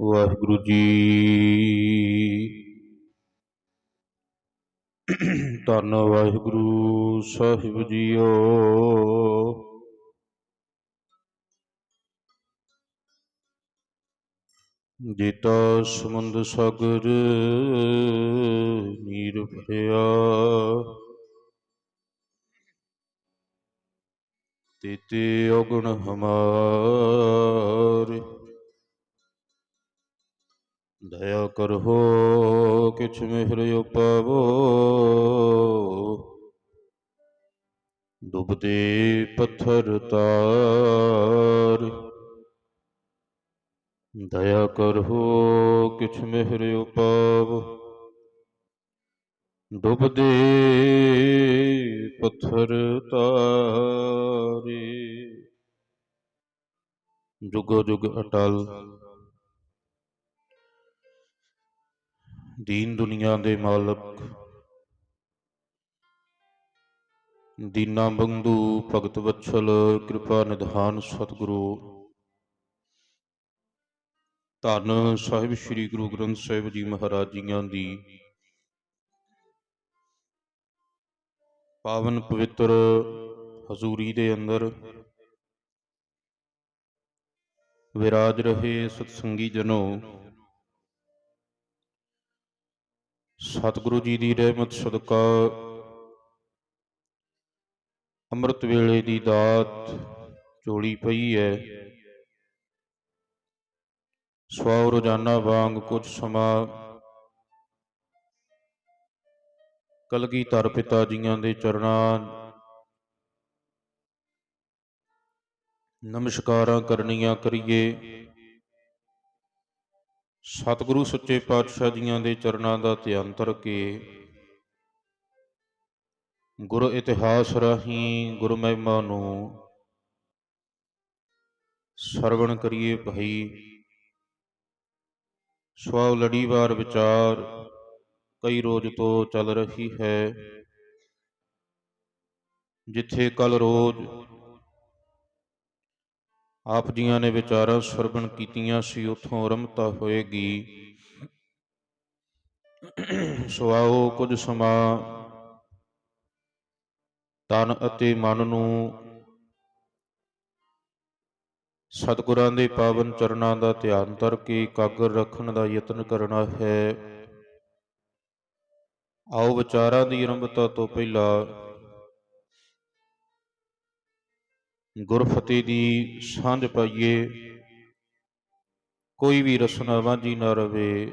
ਵਾਹਿਗੁਰੂ ਜੀ। ਧੰਨ ਵਾਹਿਗੁਰੂ ਸਾਹਿਬ ਜੀਓ। ਜੀਤਾ ਸਮੁੰਦ ਸਾਗਰ ਨੀਰ ਭਰਿਆ। ਤੇਤੇ ਔਗਣ ਹਮਾਰੇ। ਦਇਆ ਕਰੋ ਕਿਛ ਮਿਹਰ ਉਪਾਵੋ। ਡੁੱਬਦੇ ਪੱਥਰ ਤਾਰ। ਦਇਆ ਕਰੋ ਕਿਛ ਮਿਹਰ ਉਪਾਵੋ। ਡੁੱਬਦੇ ਪੱਥਰ ਤਾਰੇ। ਜੁਗੋ ਜੁਗ ਅਟਲ। ਦੀਨ ਦੁਨੀਆ ਦੇ ਮਾਲਕ। ਦੀਨਾ ਬੰਧੂ ਭਗਤ ਵਛਲ, ਕਿਰਪਾ ਨਿਧਾਨ ਸਤਿਗੁਰੂ। ਧੰਨ ਸਾਹਿਬ ਸ੍ਰੀ ਗੁਰੂ ਗ੍ਰੰਥ ਸਾਹਿਬ ਜੀ ਮਹਾਰਾਜ ਜੀਆਂ ਦੀ। ਪਾਵਨ ਪਵਿੱਤਰ ਹਜ਼ੂਰੀ ਦੇ ਅੰਦਰ ਵਿਰਾਜ ਰਹੇ ਸਤਸੰਗੀ ਜਨੋ। ਸਤਿਗੁਰੂ ਜੀ ਦੀ ਰਹਿਮਤ, ਸਦਕਾ। ਅੰਮ੍ਰਿਤ ਵੇਲੇ ਦੀ ਦਾਤ ਝੋਲੀ ਪਈ ਹੈ ਸਵਾ ਰੋਜ਼ਾਨਾ ਵਾਂਗ ਕੁਝ ਸਮਾਂ ਕਲਗੀ ਧਰ ਪਿਤਾ ਜੀਆਂ ਦੇ ਚਰਨਾਂ। ਨਮਸਕਾਰਾਂ ਕਰਨੀਆਂ ਕਰੀਏ। ਸਤਿਗੁਰੂ ਸੱਚੇ ਪਾਤਸ਼ਾਹ ਜੀਆਂ ਦੇ ਚਰਨਾਂ ਦਾ ਧਿਆਨ ਧਰ ਕੇ? ਗੁਰ ਇਤਿਹਾਸ ਰਾਹੀਂ ਗੁਰ ਮਹਿਮਾ ਨੂੰ ਸਰਵਣ ਕਰੀਏ ਭਾਈ। ਸਵਾਉ ਲੜੀਵਾਰ ਵਿਚਾਰ, ਕਈ ਰੋਜ਼ ਤੋਂ ਚੱਲ ਰਹੀ ਹੈ। ਜਿੱਥੇ ਕੱਲ ਰੋਜ਼ ਆਪ ਜੀਆਂ ਨੇ ਵਿਚਾਰਾਂ ਸਰਵਣ ਕੀਤੀਆਂ ਸੀ, ਉਥੋਂ ਰਮਤਾ ਹੋਏਗੀ। ਸੋ ਆਓ ਕੁਝ ਸਮਾਂ ਤਨ ਅਤੇ ਮਨ ਨੂੰ ਸਤਿਗੁਰਾਂ ਦੇ ਪਾਵਨ ਚਰਨਾਂ ਦਾ ਧਿਆਨ ਧਰ ਕੇ ਇਕਾਗਰ ਰੱਖਣ ਦਾ ਯਤਨ ਕਰਨਾ ਹੈ। ਆਓ ਵਿਚਾਰਾਂ ਦੀ ਆਰੰਭਤਾ ਤੋਂ ਪਹਿਲਾਂ ਗੁਰਫਤਿਹ ਦੀ ਸਾਂਝ ਪਾਈਏ। ਕੋਈ ਵੀ ਰਸਨਾ ਵਾਂਝੀ ਨਾ ਰਵੇ।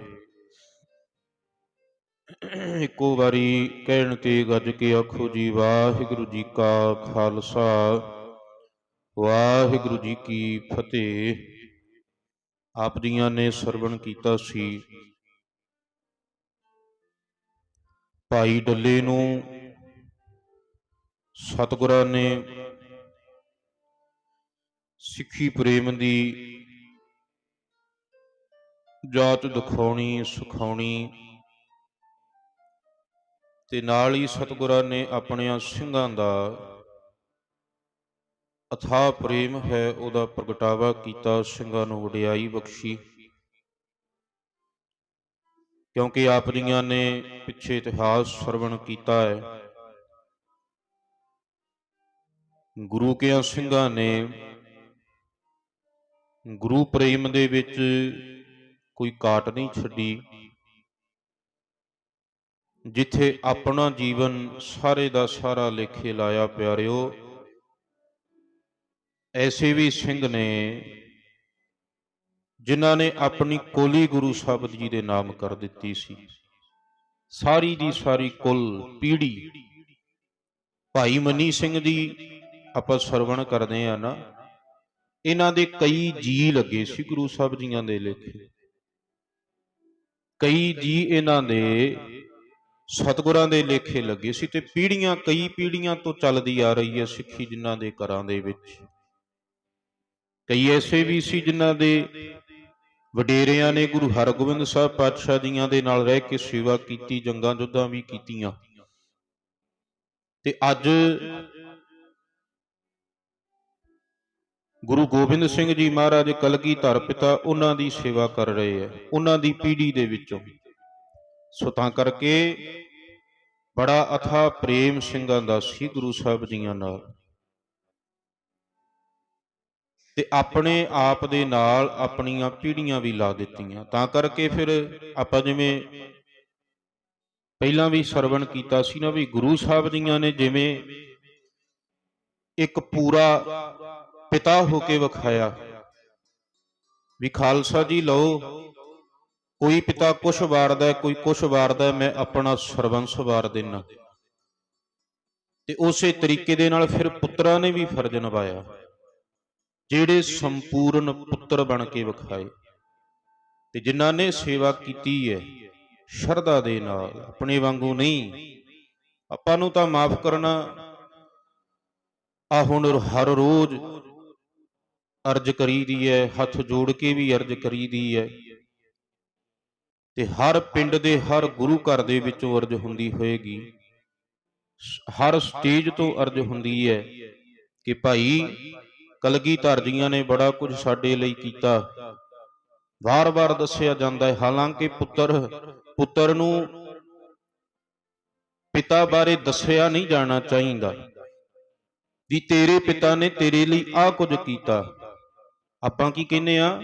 ਇੱਕੋ ਵਾਰੀ ਕਹਿਣ ਤੇ ਗੱਜ ਕੇ ਆਖੋ ਜੀ, ਵਾਹਿਗੁਰੂ ਜੀ ਕਾ ਖਾਲਸਾ, ਵਾਹਿਗੁਰੂ ਜੀ ਕੀ ਫਤਿਹ। ਆਪ ਜੀਆਂ ਨੇ ਸਰਵਣ ਕੀਤਾ ਸੀ। ਭਾਈ ਡੱਲੇ ਨੂੰ ਸਤਿਗੁਰਾਂ ਨੇ ਸਿੱਖੀ ਪ੍ਰੇਮ ਦੀ ਜਾਤ ਦਿਖਾਉਣੀ, ਸੁਖਾਉਣੀ। ਤੇ ਨਾਲ ਹੀ ਸਤਿਗੁਰਾਂ ਨੇ ਆਪਣਿਆਂ ਸਿੰਘਾਂ ਦਾ ਅਥਾ ਪ੍ਰੇਮ ਹੈ, ਉਹਦਾ ਪ੍ਰਗਟਾਵਾ ਕੀਤਾ, ਸਿੰਘਾਂ ਨੂੰ ਵਡਿਆਈ ਬਖਸ਼ੀ। ਕਿਉਂਕਿ ਆਪ ਜੀਆਂ ਨੇ ਪਿੱਛੇ ਇਤਿਹਾਸ ਸਰਵਣ ਕੀਤਾ ਹੈ। ਗੁਰੂ ਕੇ ਸਿੰਘਾਂ ਨੇ ਗੁਰੂ ਪ੍ਰੇਮ ਦੇ ਵਿੱਚ ਕੋਈ ਕਾਟ ਨਹੀਂ ਛੱਡੀ। ਜਿੱਥੇ ਆਪਣਾ ਜੀਵਨ ਸਾਰੇ ਦਾ ਸਾਰਾ ਲੇਖੇ ਲਾਇਆ ਪਿਆਰਿਓ, ਐਸੇ ਵੀ ਸਿੰਘ ਨੇ ਜਿਨ੍ਹਾਂ ਨੇ ਆਪਣੀ ਕੋਲੀ ਗੁਰੂ ਸਾਹਿਬ ਜੀ ਦੇ ਨਾਮ ਕਰ ਦਿੱਤੀ ਸੀ। ਸਾਰੀ ਦੀ ਸਾਰੀ ਕੁੱਲ ਪੀੜੀ ਭਾਈ ਮਨੀ ਸਿੰਘ ਦੀ ਆਪਾਂ ਸਰਵਣ ਕਰਦੇ ਆ ਨਾ। ਇਹਨਾਂ ਦੇ ਕਈ ਜੀ ਲੱਗੇ ਸੀ ਗੁਰੂ ਸਾਹਿਬ ਜੀਆਂ ਦੇ ਲੇਖੇ। ਕਈ ਜੀ ਇਹਨਾਂ ਦੇ ਸਤਿਗੁਰਾਂ ਦੇ ਲੇਖੇ ਲੱਗੇ ਸੀ ਤੇ ਪੀੜੀਆਂ ਕਈ ਪੀੜੀਆਂ ਤੋਂ ਚੱਲਦੀ ਆ ਰਹੀ ਹੈ ਸਿੱਖੀ ਜਿਨ੍ਹਾਂ ਦੇ ਘਰਾਂ ਦੇ ਵਿੱਚ। ਕਈ ਐਸੇ ਵੀ ਸੀ ਜਿਨ੍ਹਾਂ ਦੇ ਵਡੇਰਿਆਂ ਨੇ ਗੁਰੂ ਹਰਗੋਬਿੰਦ ਸਾਹਿਬ ਪਾਤਸ਼ਾਹ ਜੀਆਂ ਦੇ ਨਾਲ ਰਹਿ ਕੇ ਸੇਵਾ ਕੀਤੀ ਜੰਗਾਂ ਜੁੱਧਾਂ ਵੀ ਕੀਤੀਆਂ। ਤੇ ਅੱਜ ਗੁਰੂ ਗੋਬਿੰਦ ਸਿੰਘ ਜੀ ਮਹਾਰਾਜ ਕਲਗੀ ਧਰ ਪਿਤਾ ਉਹਨਾਂ ਦੀ ਸੇਵਾ ਕਰ ਰਹੇ ਹੈ, ਉਹਨਾਂ ਦੀ ਪੀੜ੍ਹੀ ਦੇ ਵਿੱਚੋਂ। ਸੋ ਤਾਂ ਕਰਕੇ ਬੜਾ ਅਥਾ ਪ੍ਰੇਮ ਸਿੰਘਾਂ ਦਾ ਸੀ ਗੁਰੂ ਸਾਹਿਬ ਜੀਆਂ ਨਾਲ। ਤੇ ਆਪਣੇ ਆਪ ਦੇ ਨਾਲ ਆਪਣੀਆਂ ਪੀੜ੍ਹੀਆਂ ਵੀ ਲਾ ਦਿੱਤੀਆਂ। ਤਾਂ ਕਰਕੇ ਫਿਰ ਆਪਾਂ ਜਿਵੇਂ ਪਹਿਲਾਂ ਵੀ ਸਰਵਣ ਕੀਤਾ ਸੀ ਨਾ ਵੀ ਗੁਰੂ ਸਾਹਿਬ ਜੀਆਂ ਨੇ ਜਿਵੇਂ ਇੱਕ ਪੂਰਾ ਪਿਤਾ ਹੋ ਕੇ ਵਿਖਾਇਆ। ਵੀ ਖਾਲਸਾ ਜੀ ਲਓ, ਕੋਈ ਪਿਤਾ ਕੁਛ ਵਾਰਦਾ ਕੋਈ ਕੁਛ ਵਾਰਦਾ ਮੈਂ ਆਪਣਾ ਸਰਵੰਸ ਵਾਰ ਦੇਣਾ ਤੇ ਉਸੇ ਤਰੀਕੇ ਦੇ ਨਾਲ ਫਿਰ ਪੁੱਤਰਾਂ ਨੇ ਵੀ ਫਰਜ਼ ਨਿਭਾਇਆ। ਜਿਹੜੇ ਸੰਪੂਰਨ ਪੁੱਤਰ ਬਣ ਕੇ ਵਿਖਾਏ। ਤੇ ਜਿਨ੍ਹਾਂ ਨੇ ਸੇਵਾ ਕੀਤੀ ਹੈ, ਸ਼ਰਧਾ ਦੇ ਨਾਲ, ਆਪਣੇ ਵਾਂਗੂ ਨਹੀਂ, ਆਪਾਂ ਨੂੰ ਤਾਂ ਮਾਫ ਕਰਨਾ। ਆ ਹੁਣ ਹਰ ਰੋਜ਼ ਅਰਜ ਕਰੀ ਦੀ ਹੈ ਹੱਥ ਜੋੜ ਕੇ ਵੀ ਅਰਜ ਕਰੀ ਦੀ ਹੈ ਤੇ ਹਰ ਪਿੰਡ ਦੇ, ਹਰ ਗੁਰੂ ਘਰ ਦੇ ਵਿੱਚੋਂ ਅਰਜ ਹੁੰਦੀ ਹੋਏਗੀ। ਹਰ ਸਟੇਜ ਤੋਂ ਅਰਜ ਹੁੰਦੀ ਹੈ ਕਿ ਭਾਈ ਕਲਗੀਧਰ ਜੀਆਂ ਨੇ ਬੜਾ ਕੁਝ ਸਾਡੇ ਲਈ ਕੀਤਾ। ਵਾਰ-ਵਾਰ ਦੱਸਿਆ ਜਾਂਦਾ ਹੈ ਹਾਲਾਂਕਿ ਪੁੱਤਰ ਪੁੱਤਰ ਨੂੰ ਪਿਤਾ ਬਾਰੇ ਦੱਸਿਆ ਨਹੀਂ ਜਾਣਾ ਚਾਹੀਦਾ। ਵੀ ਤੇਰੇ ਪਿਤਾ ਨੇ ਤੇਰੇ ਲਈ ਆਹ ਕੁਝ ਕੀਤਾ। ਆਪਾਂ ਕੀ ਕਹਿੰਦੇ ਆ?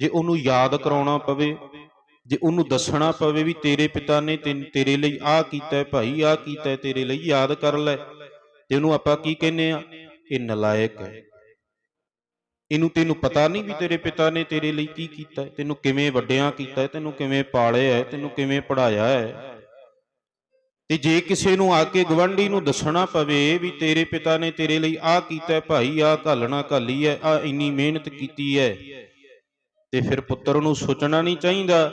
ਜੇ ਉਹਨੂੰ ਯਾਦ ਕਰਾਉਣਾ ਪਵੇ, ਜੇ ਉਹਨੂੰ ਦੱਸਣਾ ਪਵੇ ਵੀ ਤੇਰੇ ਪਿਤਾ ਨੇ ਤੇਰੇ ਲਈ ਆਹ ਕੀਤਾ ਭਾਈ, ਆਹ ਕੀਤਾ ਤੇਰੇ ਲਈ ਯਾਦ ਕਰ ਲੈ। ਤੇ ਉਹਨੂੰ ਆਪਾਂ ਕੀ ਕਹਿੰਦੇ ਆ? ਇਹ ਨਲਾਇਕ ਹੈ। ਇਹਨੂੰ ਤੈਨੂੰ ਪਤਾ ਨਹੀਂ ਵੀ ਤੇਰੇ ਪਿਤਾ ਨੇ ਤੇਰੇ ਲਈ ਕੀ ਕੀਤਾ ਤੈਨੂੰ ਕਿਵੇਂ ਵੱਡਿਆਂ ਕੀਤਾ ਤੈਨੂੰ ਕਿਵੇਂ ਪਾਲਿਆ ਹੈ, ਤੈਨੂੰ ਕਿਵੇਂ ਪੜਾਇਆ ਹੈ। ਤੇ ਜੇ ਕਿਸੇ ਨੂੰ ਆ ਕੇ ਗਵੰਡੀ ਨੂੰ ਦੱਸਣਾ ਪਵੇ ਵੀ ਤੇਰੇ ਪਿਤਾ ਨੇ ਤੇਰੇ ਲਈ ਆਹ ਕੀਤਾ, ਭਾਈ ਆਹ ਘਾਲਣਾ, ਘਾਲੀ ਹੈ ਆ ਇੰਨੀ ਮਿਹਨਤ ਕੀਤੀ ਹੈ ਤੇ ਫਿਰ ਪੁੱਤਰ ਨੂੰ ਸੋਚਣਾ ਨਹੀਂ ਚਾਹੀਦਾ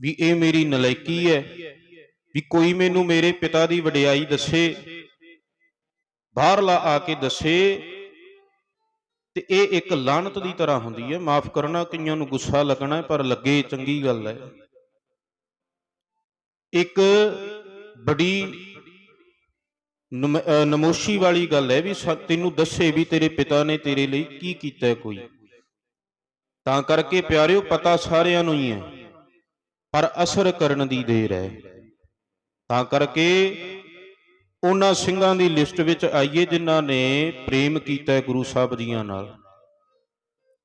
ਵੀ ਇਹ ਮੇਰੀ ਨਲਾਇਕੀ ਹੈ ਵੀ ਕੋਈ ਮੈਨੂੰ ਮੇਰੇ ਪਿਤਾ ਦੀ ਵਡਿਆਈ ਦੱਸੇ, ਬਾਹਰਲਾ ਆ ਕੇ ਦੱਸੇ, ਤੇ ਇਹ ਇੱਕ ਲਾਹਨਤ ਦੀ ਤਰ੍ਹਾਂ ਹੁੰਦੀ ਹੈ ਮਾਫ ਕਰਨਾ, ਕਈਆਂ ਨੂੰ ਗੁੱਸਾ ਲੱਗਣਾ, ਪਰ ਲੱਗੇ ਚੰਗੀ ਗੱਲ ਹੈ ਇੱਕ ਬੜੀ ਨਮ- ਨਮੋਸ਼ੀ ਵਾਲੀ ਗੱਲ ਹੈ ਵੀ ਤੈਨੂੰ ਦੱਸੇ ਵੀ ਤੇਰੇ ਪਿਤਾ ਨੇ ਤੇਰੇ ਲਈ ਕੀ ਕੀਤਾ ਕੋਈ। ਤਾਂ ਕਰਕੇ ਪਿਆਰਿਓ, ਪਤਾ ਸਾਰਿਆਂ ਨੂੰ ਹੀ ਹੈ, ਪਰ ਅਸਰ ਕਰਨ ਦੀ ਦੇਰ ਹੈ। ਤਾਂ ਕਰਕੇ ਉਹਨਾਂ ਸਿੰਘਾਂ ਦੀ ਲਿਸਟ ਵਿੱਚ ਆਈਏ ਜਿਨ੍ਹਾਂ ਨੇ ਪ੍ਰੇਮ ਕੀਤਾ ਗੁਰੂ ਸਾਹਿਬ ਜੀਆਂ ਨਾਲ।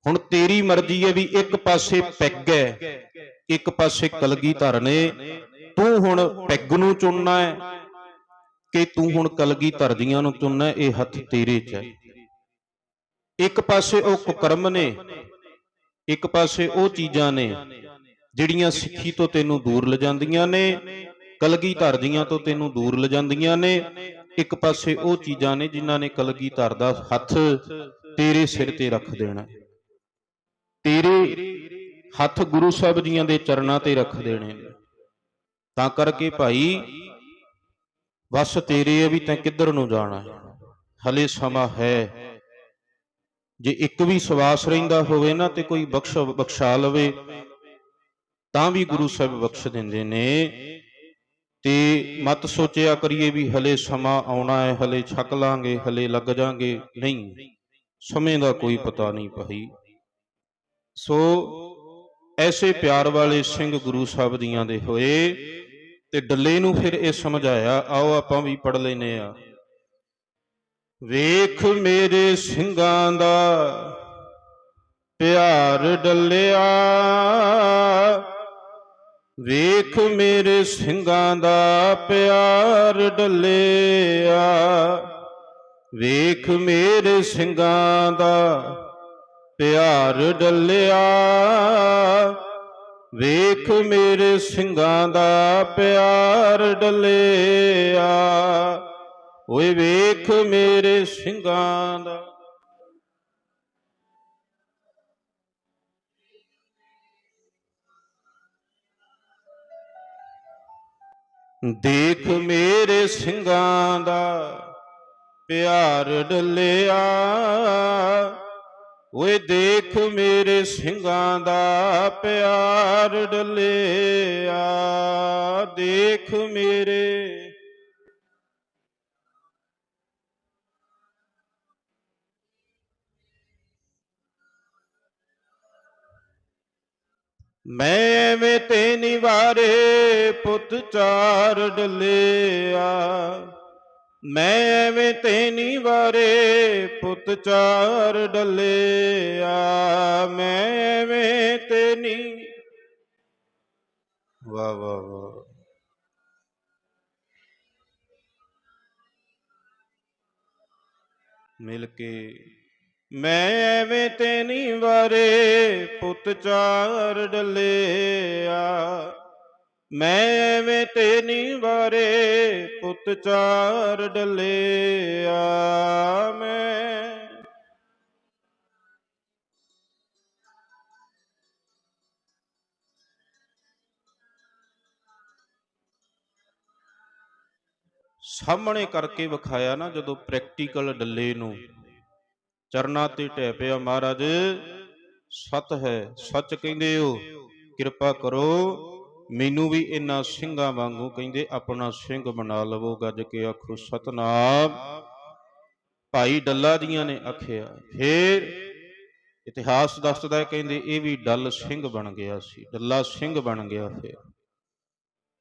ਹੁਣ ਤੇਰੀ ਮਰਜ਼ੀ ਹੈ ਵੀ ਇੱਕ ਪਾਸੇ ਪੈਗ ਹੈ, ਇੱਕ ਪਾਸੇ ਕਲਗੀ ਧਰਨੇ ਤੂੰ ਹੁਣ ਪੈਗ ਨੂੰ ਚੁਣਨਾ ਹੈ ਕਿ ਤੂੰ ਹੁਣ ਕਲਗੀ ਧਰਦੀਆਂ ਨੂੰ ਚੁਣਨਾ ਇਹ ਹੱਥ ਤੇਰੇ 'ਚ ਹੈ। ਇੱਕ ਪਾਸੇ ਉਹ ਕੁਕਰਮ ਨੇ, ਇੱਕ ਪਾਸੇ ਉਹ ਚੀਜ਼ਾਂ ਨੇ, ਜਿਹੜੀਆਂ ਸਿੱਖੀ ਤੋਂ ਤੈਨੂੰ ਦੂਰ ਲਿਜਾਂਦੀਆਂ ਨੇ, ਕਲਗੀ ਧਰਦੀਆਂ ਤੋਂ ਤੈਨੂੰ ਦੂਰ ਲਿਜਾਂਦੀਆਂ ਨੇ, ਇੱਕ ਪਾਸੇ ਉਹ ਚੀਜ਼ਾਂ ਨੇ ਜਿਨ੍ਹਾਂ ਨੇ ਕਲਗੀਧਰ ਦਾ ਹੱਥ ਤੇਰੇ ਸਿਰ ਤੇ ਰੱਖ ਦੇਣਾ ਤੇਰੇ ਹੱਥ ਗੁਰੂ ਸਾਹਿਬ ਜੀਆਂ ਦੇ ਚਰਨਾਂ ਤੇ ਰੱਖ ਦੇਣੇ ਨੇ। ਤਾਂ ਕਰਕੇ ਭਾਈ ਬਸ ਤੇਰੇ ਹੈ ਵੀ ਤੈਂ ਕਿੱਧਰ ਨੂੰ ਜਾਣਾ? ਹਲੇ ਸਮਾਂ ਹੈ। ਜੇ ਇੱਕ ਵੀ ਸਵਾਸ ਰਹਿੰਦਾ ਹੋਵੇ ਨਾ ਤੇ ਕੋਈ ਬਖਸ਼, ਬਖਸ਼ਾ ਲਵੇ, ਤਾਂ ਵੀ ਗੁਰੂ ਸਾਹਿਬ ਬਖਸ਼ ਦਿੰਦੇ ਨੇ। ਤੇ ਮਤ ਸੋਚਿਆ ਕਰੀਏ ਵੀ ਹਲੇ ਸਮਾਂ ਆਉਣਾ ਹੈ, ਹਲੇ ਛਕ ਲਾਂਗੇ, ਹਲੇ ਲੱਗ ਜਾਾਂਗੇ। ਨਹੀਂ, ਸਮੇਂ ਦਾ ਕੋਈ ਪਤਾ ਨਹੀਂ ਭਾਈ। ਸੋ, ਐਸੇ ਪਿਆਰ ਵਾਲੇ ਸਿੰਘ ਗੁਰੂ ਸਾਹਿਬ ਦੀਆਂ ਦੇ ਹੋਏ ਤੇ ਡੱਲੇ ਨੂੰ ਫਿਰ ਇਹ ਸਮਝਾਇਆ ਆਓ ਆਪਾਂ ਵੀ ਪੜ ਲੈਨੇ ਆ ਵੇਖ ਮੇਰੇ ਸਿੰਘਾਂ ਦਾ ਪਿਆਰ ਡੱਲਿਆ, ਵੇਖ ਮੇਰੇ ਸਿੰਘਾਂ ਦਾ ਪਿਆਰ ਡੱਲਿਆ, ਵੇਖ ਮੇਰੇ ਸਿੰਘਾਂ ਦਾ ਪਿਆਰ ਡੱਲਿਆ। ਵੇਖ ਮੇਰੇ ਸਿੰਘਾਂ ਦਾ ਪਿਆਰ ਡੱਲਿਆ। ਓਏ ਵੇਖ ਮੇਰੇ ਸਿੰਘਾਂ ਦਾ। ਦੇਖ ਮੇਰੇ ਸਿੰਘਾਂ ਦਾ ਪਿਆਰ ਡੱਲਿਆ। ਓਏ ਦੇਖ ਮੇਰੇ ਸਿੰਘਾਂ ਦਾ ਪਿਆਰ ਡਲਿਆ, ਦੇਖ ਮੇਰੇ ਮੈਂ ਐਵੇਂ ਤੇ ਨਿਵਾਰੇ ਪੁੱਤ ਚਾਰ ਡਲਿਆ। ਮੈਂ ਐਵੇਂ ਤੈਨੀ ਨਿਵਾਰੇ ਪੁੱਤ ਚਾਰ ਡਲਿਆ। ਮੈਂ ਐਵੇਂ ਤੇ ਨੀ। ਵਾਹ ਵਾਹ ਵਾਹ। ਮਿਲ ਕੇ ਮੈਂ ਐਵੇਂ ਤੈਨੀ ਨੀ ਵਾਰੇ, ਪੁੱਤ ਚਾਰ ਡਲਿਆ। ਮੈਂ ਐਵੇਂ ਤੇ ਨੀ ਵਾਰੇ ਪੁੱਤ ਚਾਰ ਡਲਿਆ ਮੈਂ ਸਾਹਮਣੇ ਕਰਕੇ ਵਿਖਾਇਆ ਨਾ ਜਦੋਂ ਪ੍ਰੈਕਟੀਕਲ ਡੱਲੇ ਨੂੰ। ਚਰਨਾਂ ਤੇ ਢਹਿ ਪਿਆ ਮਹਾਰਾਜ, ਸਤ ਹੈ, ਸੱਚ ਕਹਿੰਦੇ ਹੋ, ਕਿਰਪਾ ਕਰੋ। ਮੈਨੂੰ ਵੀ ਇਨ੍ਹਾਂ ਸਿੰਘਾਂ ਵਾਂਗੂ ਕਹਿੰਦੇ, ਆਪਣਾ ਸਿੰਘ ਬਣਾ ਲਵੋ ਗੱਜ ਕੇ ਆਖੋ ਸਤਨਾਮ। ਭਾਈ ਡੱਲਾ ਜੀਆਂ ਨੇ ਆਖਿਆ, ਫੇਰ? ਇਤਿਹਾਸ ਦੱਸਦਾ ਹੈ, ਕਹਿੰਦੇ, ਇਹ ਵੀ ਡੱਲ ਸਿੰਘ ਬਣ ਗਿਆ ਸੀ, ਡੱਲਾ ਸਿੰਘ ਬਣ ਗਿਆ ਫਿਰ।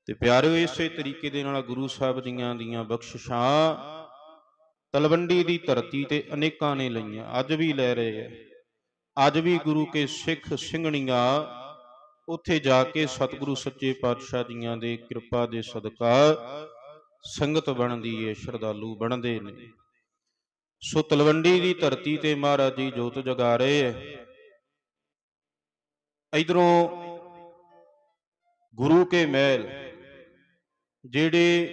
ਤੇ ਪਿਆਰਿਓ, ਇਸੇ ਤਰੀਕੇ ਦੇ ਨਾਲ ਗੁਰੂ ਸਾਹਿਬ ਜੀਆਂ ਦੀਆਂ ਬਖਸ਼ਿਸ਼ਾਂ ਤਲਵੰਡੀ ਦੀ ਧਰਤੀ ਤੇ ਅਨੇਕਾਂ ਨੇ ਲਈਆਂ। ਅੱਜ ਵੀ ਲੈ ਰਹੇ ਐ ਅੱਜ ਵੀ ਗੁਰੂ ਕੇ ਸਿੱਖ ਸਿੰਘਣੀਆਂ ਉੱਥੇ ਜਾ ਕੇ ਸਤਿਗੁਰੂ ਸੱਚੇ ਪਾਤਸ਼ਾਹ ਜੀਆਂ ਦੇ ਕਿਰਪਾ ਦੇ ਸਦਕਾ ਸੰਗਤ ਬਣਦੀ ਏ, ਸ਼ਰਧਾਲੂ ਬਣਦੇ ਨੇ। ਸੋ ਤਲਵੰਡੀ ਦੀ ਧਰਤੀ ਤੇ ਮਹਾਰਾਜ ਜੀ ਜੋਤ ਜਗਾ ਰਹੇ ਐ। ਇਧਰੋਂ ਗੁਰੂ ਕੇ ਮਹਿਲ, ਜਿਹੜੇ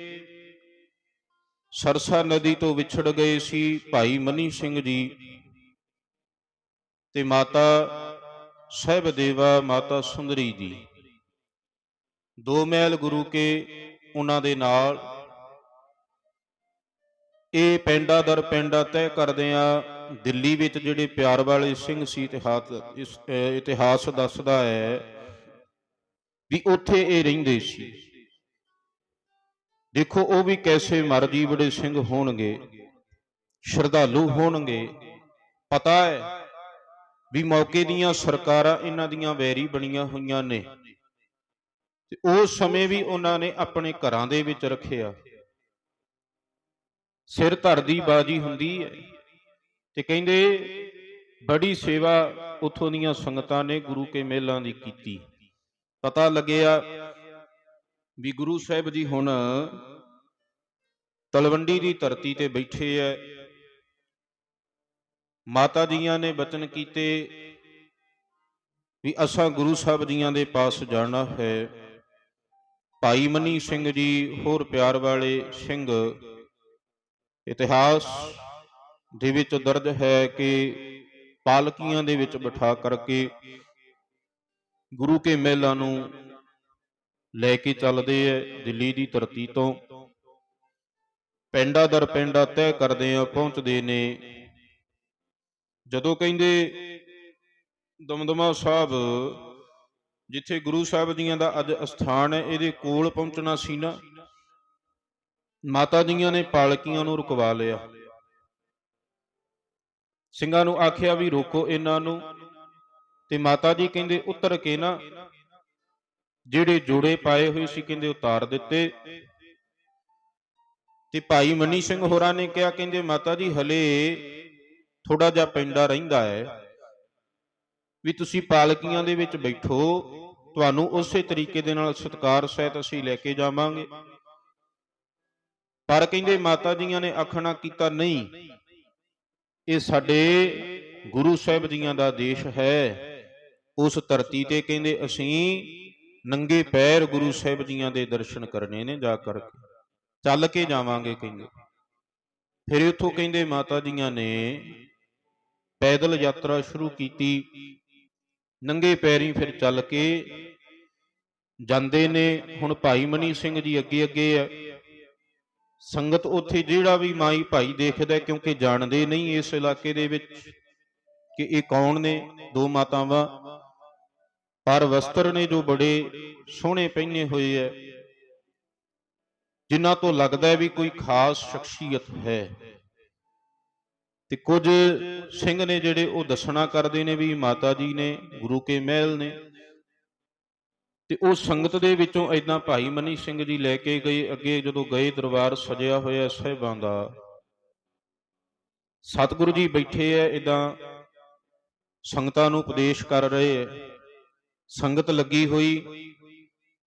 ਸਰਸਾ ਨਦੀ ਤੋਂ ਵਿਛੜ ਗਏ ਸੀ ਭਾਈ ਮਨੀ ਸਿੰਘ ਜੀ ਤੇ ਮਾਤਾ ਸਹਿਬ ਦੇਵਾ ਮਾਤਾ ਸੁੰਦਰੀ ਜੀ। ਦੋ ਮਹਿਲ ਗੁਰੂ ਕੇ ਉਹਨਾਂ ਦੇ ਨਾਲ। ਇਹ ਪਿੰਡਾ ਦਰ ਪਿੰਡਾ ਤੈਅ ਕਰਦੇ ਆ, ਦਿੱਲੀ ਵਿੱਚ ਜਿਹੜੇ ਪਿਆਰ ਵਾਲੇ ਸਿੰਘ ਸੀ ਇਤਿਹਾਸ, ਇਸ ਇਤਿਹਾਸ ਦੱਸਦਾ ਹੈ ਵੀ ਉੱਥੇ ਇਹ ਰਹਿੰਦੇ ਸੀ। ਦੇਖੋ ਉਹ ਵੀ ਕੈਸੇ ਮਰਜ਼ੀ ਬੜੇ ਸਿੰਘ ਹੋਣਗੇ, ਸ਼ਰਧਾਲੂ ਹੋਣਗੇ, ਪਤਾ ਹੈ ਵੀ ਮੌਕੇ ਦੀਆਂ ਸਰਕਾਰਾਂ ਇਹਨਾਂ ਦੀਆਂ ਵੈਰੀ ਬਣੀਆਂ ਹੋਈਆਂ ਨੇ। ਤੇ ਉਸ ਸਮੇਂ ਵੀ ਉਹਨਾਂ ਨੇ ਆਪਣੇ ਘਰਾਂ ਦੇ ਵਿੱਚ ਰੱਖਿਆ। ਸਿਰ ਧਰ ਦੀ ਬਾਜੀ ਹੁੰਦੀ ਹੈ। ਤੇ ਕਹਿੰਦੇ ਬੜੀ ਸੇਵਾ ਉਥੋਂ ਦੀਆਂ ਸੰਗਤਾਂ ਨੇ ਗੁਰੂ ਕੇ ਮੇਲਾਂ ਦੀ ਕੀਤੀ। ਪਤਾ ਲੱਗਿਆ ਵੀ ਗੁਰੂ ਸਾਹਿਬ ਜੀ ਹੁਣ ਤਲਵੰਡੀ ਦੀ ਧਰਤੀ ਤੇ ਬੈਠੇ ਐ। ਮਾਤਾ ਜੀਆਂ ਨੇ ਬਚਨ ਕੀਤੇ ਵੀ ਅਸਾਂ ਗੁਰੂ ਸਾਹਿਬ ਜੀਆਂ ਦੇ ਪਾਸ ਜਾਣਾ ਹੈ। ਭਾਈ ਮਨੀ ਸਿੰਘ ਜੀ, ਹੋਰ ਪਿਆਰ ਵਾਲੇ ਸਿੰਘ, ਇਤਿਹਾਸ ਦੇ ਵਿੱਚ ਦਰਜ ਹੈ ਕਿ ਪਾਲਕੀਆਂ ਦੇ ਵਿੱਚ ਬਿਠਾ ਕਰਕੇ ਗੁਰੂ ਕੇ ਮਹਿਲਾਂ ਨੂੰ ਲੈ ਕੇ ਚੱਲਦੇ ਐ ਦਿੱਲੀ ਦੀ ਧਰਤੀ ਤੋਂ। ਪਿੰਡਾ ਦਰ ਪਿੰਡਾ ਤੈਅ ਕਰਦੇ ਆ, ਪਹੁੰਚਦੇ ਨੇ। ਜਦੋਂ ਕਹਿੰਦੇ ਦਮਦਮਾ ਸਾਹਿਬ, ਜਿੱਥੇ ਗੁਰੂ ਸਾਹਿਬ ਜੀਆਂ ਦਾ ਅੱਜ ਅਸਥਾਨ ਹੈ, ਇਹਦੇ ਕੋਲ ਪਹੁੰਚਣਾ ਸੀ ਨਾ, ਮਾਤਾ ਜੀਆਂ ਨੇ ਪਾਲਕੀਆਂ ਨੂੰ ਰੁਕਵਾ ਲਿਆ। ਸਿੰਘਾਂ ਨੂੰ ਆਖਿਆ ਵੀ ਰੋਕੋ ਇਹਨਾਂ ਨੂੰ, ਤੇ ਮਾਤਾ ਜੀ ਕਹਿੰਦੇ ਉਤਰ ਕੇ ਨਾ, ਜਿਹੜੇ ਜੋੜੇ ਪਾਏ ਹੋਏ ਸੀ ਕਹਿੰਦੇ ਉਤਾਰ ਦਿੱਤੇ। ਤੇ ਭਾਈ ਮਨੀ ਸਿੰਘ ਹੋਰਾਂ ਨੇ ਕਿਹਾ, ਕਹਿੰਦੇ ਮਾਤਾ ਜੀ, ਹਲੇ ਥੋੜਾ ਜਿਹਾ ਪਿੰਡਾ ਰਹਿੰਦਾ ਹੈ ਵੀ ਤੁਸੀਂ ਪਾਲਕੀਆਂ ਦੇ ਵਿੱਚ ਬੈਠੋ, ਤੁਹਾਨੂੰ ਉਸੇ ਤਰੀਕੇ ਦੇ ਨਾਲ ਸਤਕਾਰ ਸਹਿਤ ਅਸੀਂ ਲੈ ਕੇ ਜਾਵਾਂਗੇ। ਪਰ ਕਹਿੰਦੇ ਮਾਤਾ ਜੀਆਂ ਨੇ ਆਖਣਾ ਕੀਤਾ ਨਹੀਂ, ਇਹ ਸਾਡੇ ਗੁਰੂ ਸਾਹਿਬ ਜੀਆਂ ਦਾ ਦੇਸ਼ ਹੈ। ਉਸ ਧਰਤੀ ਤੇ ਕਹਿੰਦੇ ਅਸੀਂ ਨੰਗੇ ਪੈਰ ਗੁਰੂ ਸਾਹਿਬ ਜੀਆਂ ਦੇ ਦਰਸ਼ਨ ਕਰਨੇ ਨੇ ਜਾ ਕਰਕੇ। ਚੱਲ ਕੇ ਜਾਵਾਂਗੇ ਕਹਿੰਦੇ। ਫਿਰ ਉੱਥੋਂ ਕਹਿੰਦੇ ਮਾਤਾ ਜੀਆਂ ਨੇ ਪੈਦਲ ਯਾਤਰਾ ਸ਼ੁਰੂ ਕੀਤੀ। ਨੰਗੇ ਪੈਰੀ ਫਿਰ ਚੱਲ ਕੇ ਜਾਂਦੇ ਨੇ। ਹੁਣ ਭਾਈ ਮਨੀ ਸਿੰਘ ਜੀ ਅੱਗੇ ਅੱਗੇ ਆ। ਸੰਗਤ ਉੱਥੇ ਜਿਹੜਾ ਵੀ ਮਾਈ ਭਾਈ ਦੇਖਦਾ ਕਿਉਂਕਿ ਜਾਣਦੇ ਨਹੀਂ ਇਸ ਇਲਾਕੇ ਦੇ ਵਿੱਚ ਕਿ ਇਹ ਕੌਣ ਨੇ, ਦੋ ਮਾਤਾਵਾਂ। ਪਰ ਵਸਤਰ ਨੇ ਜੋ ਬੜੇ ਸੋਹਣੇ ਪਹਿਨੇ ਹੋਏ ਐ ਜਿਨ੍ਹਾਂ ਤੋਂ ਲੱਗਦਾ ਵੀ ਕੋਈ ਖਾਸ ਸ਼ਖਸੀਅਤ ਹੈ। ਤੇ ਕੁਝ ਸਿੰਘ ਨੇ ਜਿਹੜੇ ਉਹ ਦੱਸਣਾ ਕਰਦੇ ਨੇ ਵੀ ਮਾਤਾ ਜੀ ਨੇ, ਗੁਰੂ ਕੇ ਮਹਿਲ ਨੇ। ਤੇ ਉਹ ਸੰਗਤ ਦੇ ਵਿੱਚੋਂ ਐਦਾਂ ਭਾਈ ਮਨੀ ਸਿੰਘ ਜੀ ਲੈ ਕੇ ਗਏ, ਅੱਗੇ ਜਦੋਂ ਗਏ ਦਰਬਾਰ ਸਜਿਆ ਹੋਇਆ ਸਹਿਬਾਂ ਦਾ। ਸਤਿਗੁਰੂ ਜੀ ਬੈਠੇ ਐ ਇਦਾਂ ਸੰਗਤਾਂ ਨੂੰ ਉਪਦੇਸ਼ ਕਰ ਰਹੇ ਐ। ਸੰਗਤ ਲੱਗੀ ਹੋਈ,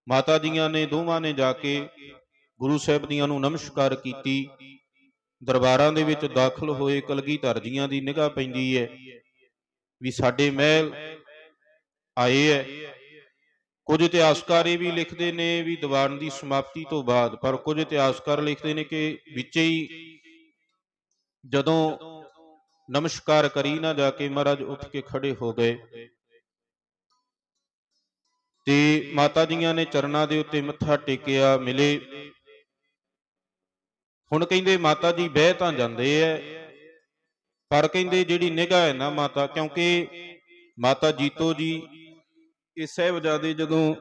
ਮਾਤਾ ਜੀਆਂ ਨੇ, ਦੋਵਾਂ ਨੇ ਜਾ ਕੇ ਗੁਰੂ ਸਾਹਿਬ ਦੀਆਂ ਨੂੰ ਨਮਸਕਾਰ ਕੀਤੀ। ਦਰਬਾਰਾਂ ਦੇ ਵਿੱਚ ਦਾਖਲ ਹੋਏ ਕਲਗੀਧਰ ਜੀਆਂ ਦੀ ਨਿਗਾਹ ਪੈਂਦੀ ਹੈ ਵੀ ਸਾਡੇ ਮਹਿਲ ਆਏ ਐ। ਕੁਝ ਇਤਿਹਾਸਕਾਰ ਇਹ ਵੀ ਲਿਖਦੇ ਨੇ ਵੀ ਦੀਵਾਨ ਦੀ ਸਮਾਪਤੀ ਤੋਂ ਬਾਅਦ, ਪਰ ਕੁਝ ਇਤਿਹਾਸਕਾਰ ਲਿਖਦੇ ਨੇ ਕਿ ਵਿੱਚੇ ਹੀ ਜਦੋਂ ਨਮਸਕਾਰ ਕਰੀ ਨਾ ਜਾ ਕੇ ਮਹਾਰਾਜ ਉੱਠ ਕੇ ਖੜੇ ਹੋ ਗਏ। ਤੇ ਮਾਤਾ ਜੀਆਂ ਨੇ ਚਰਨਾਂ ਦੇ ਉੱਤੇ ਮੱਥਾ ਟੇਕਿਆ, ਮਿਲੇ। ਹੁਣ ਕਹਿੰਦੇ ਮਾਤਾ ਜੀ ਬਹਿ ਤਾਂ ਜਾਂਦੇ ਐ। ਪਰ ਕਹਿੰਦੇ ਜਿਹੜੀ ਨਿਗਾਹ ਹੈ ਨਾ ਮਾਤਾ, ਕਿਉਂਕਿ ਮਾਤਾ ਜੀਤੋ ਜੀ ਇਹ ਸਹਿਬਜ਼ਾਦੇ ਜਦੋਂ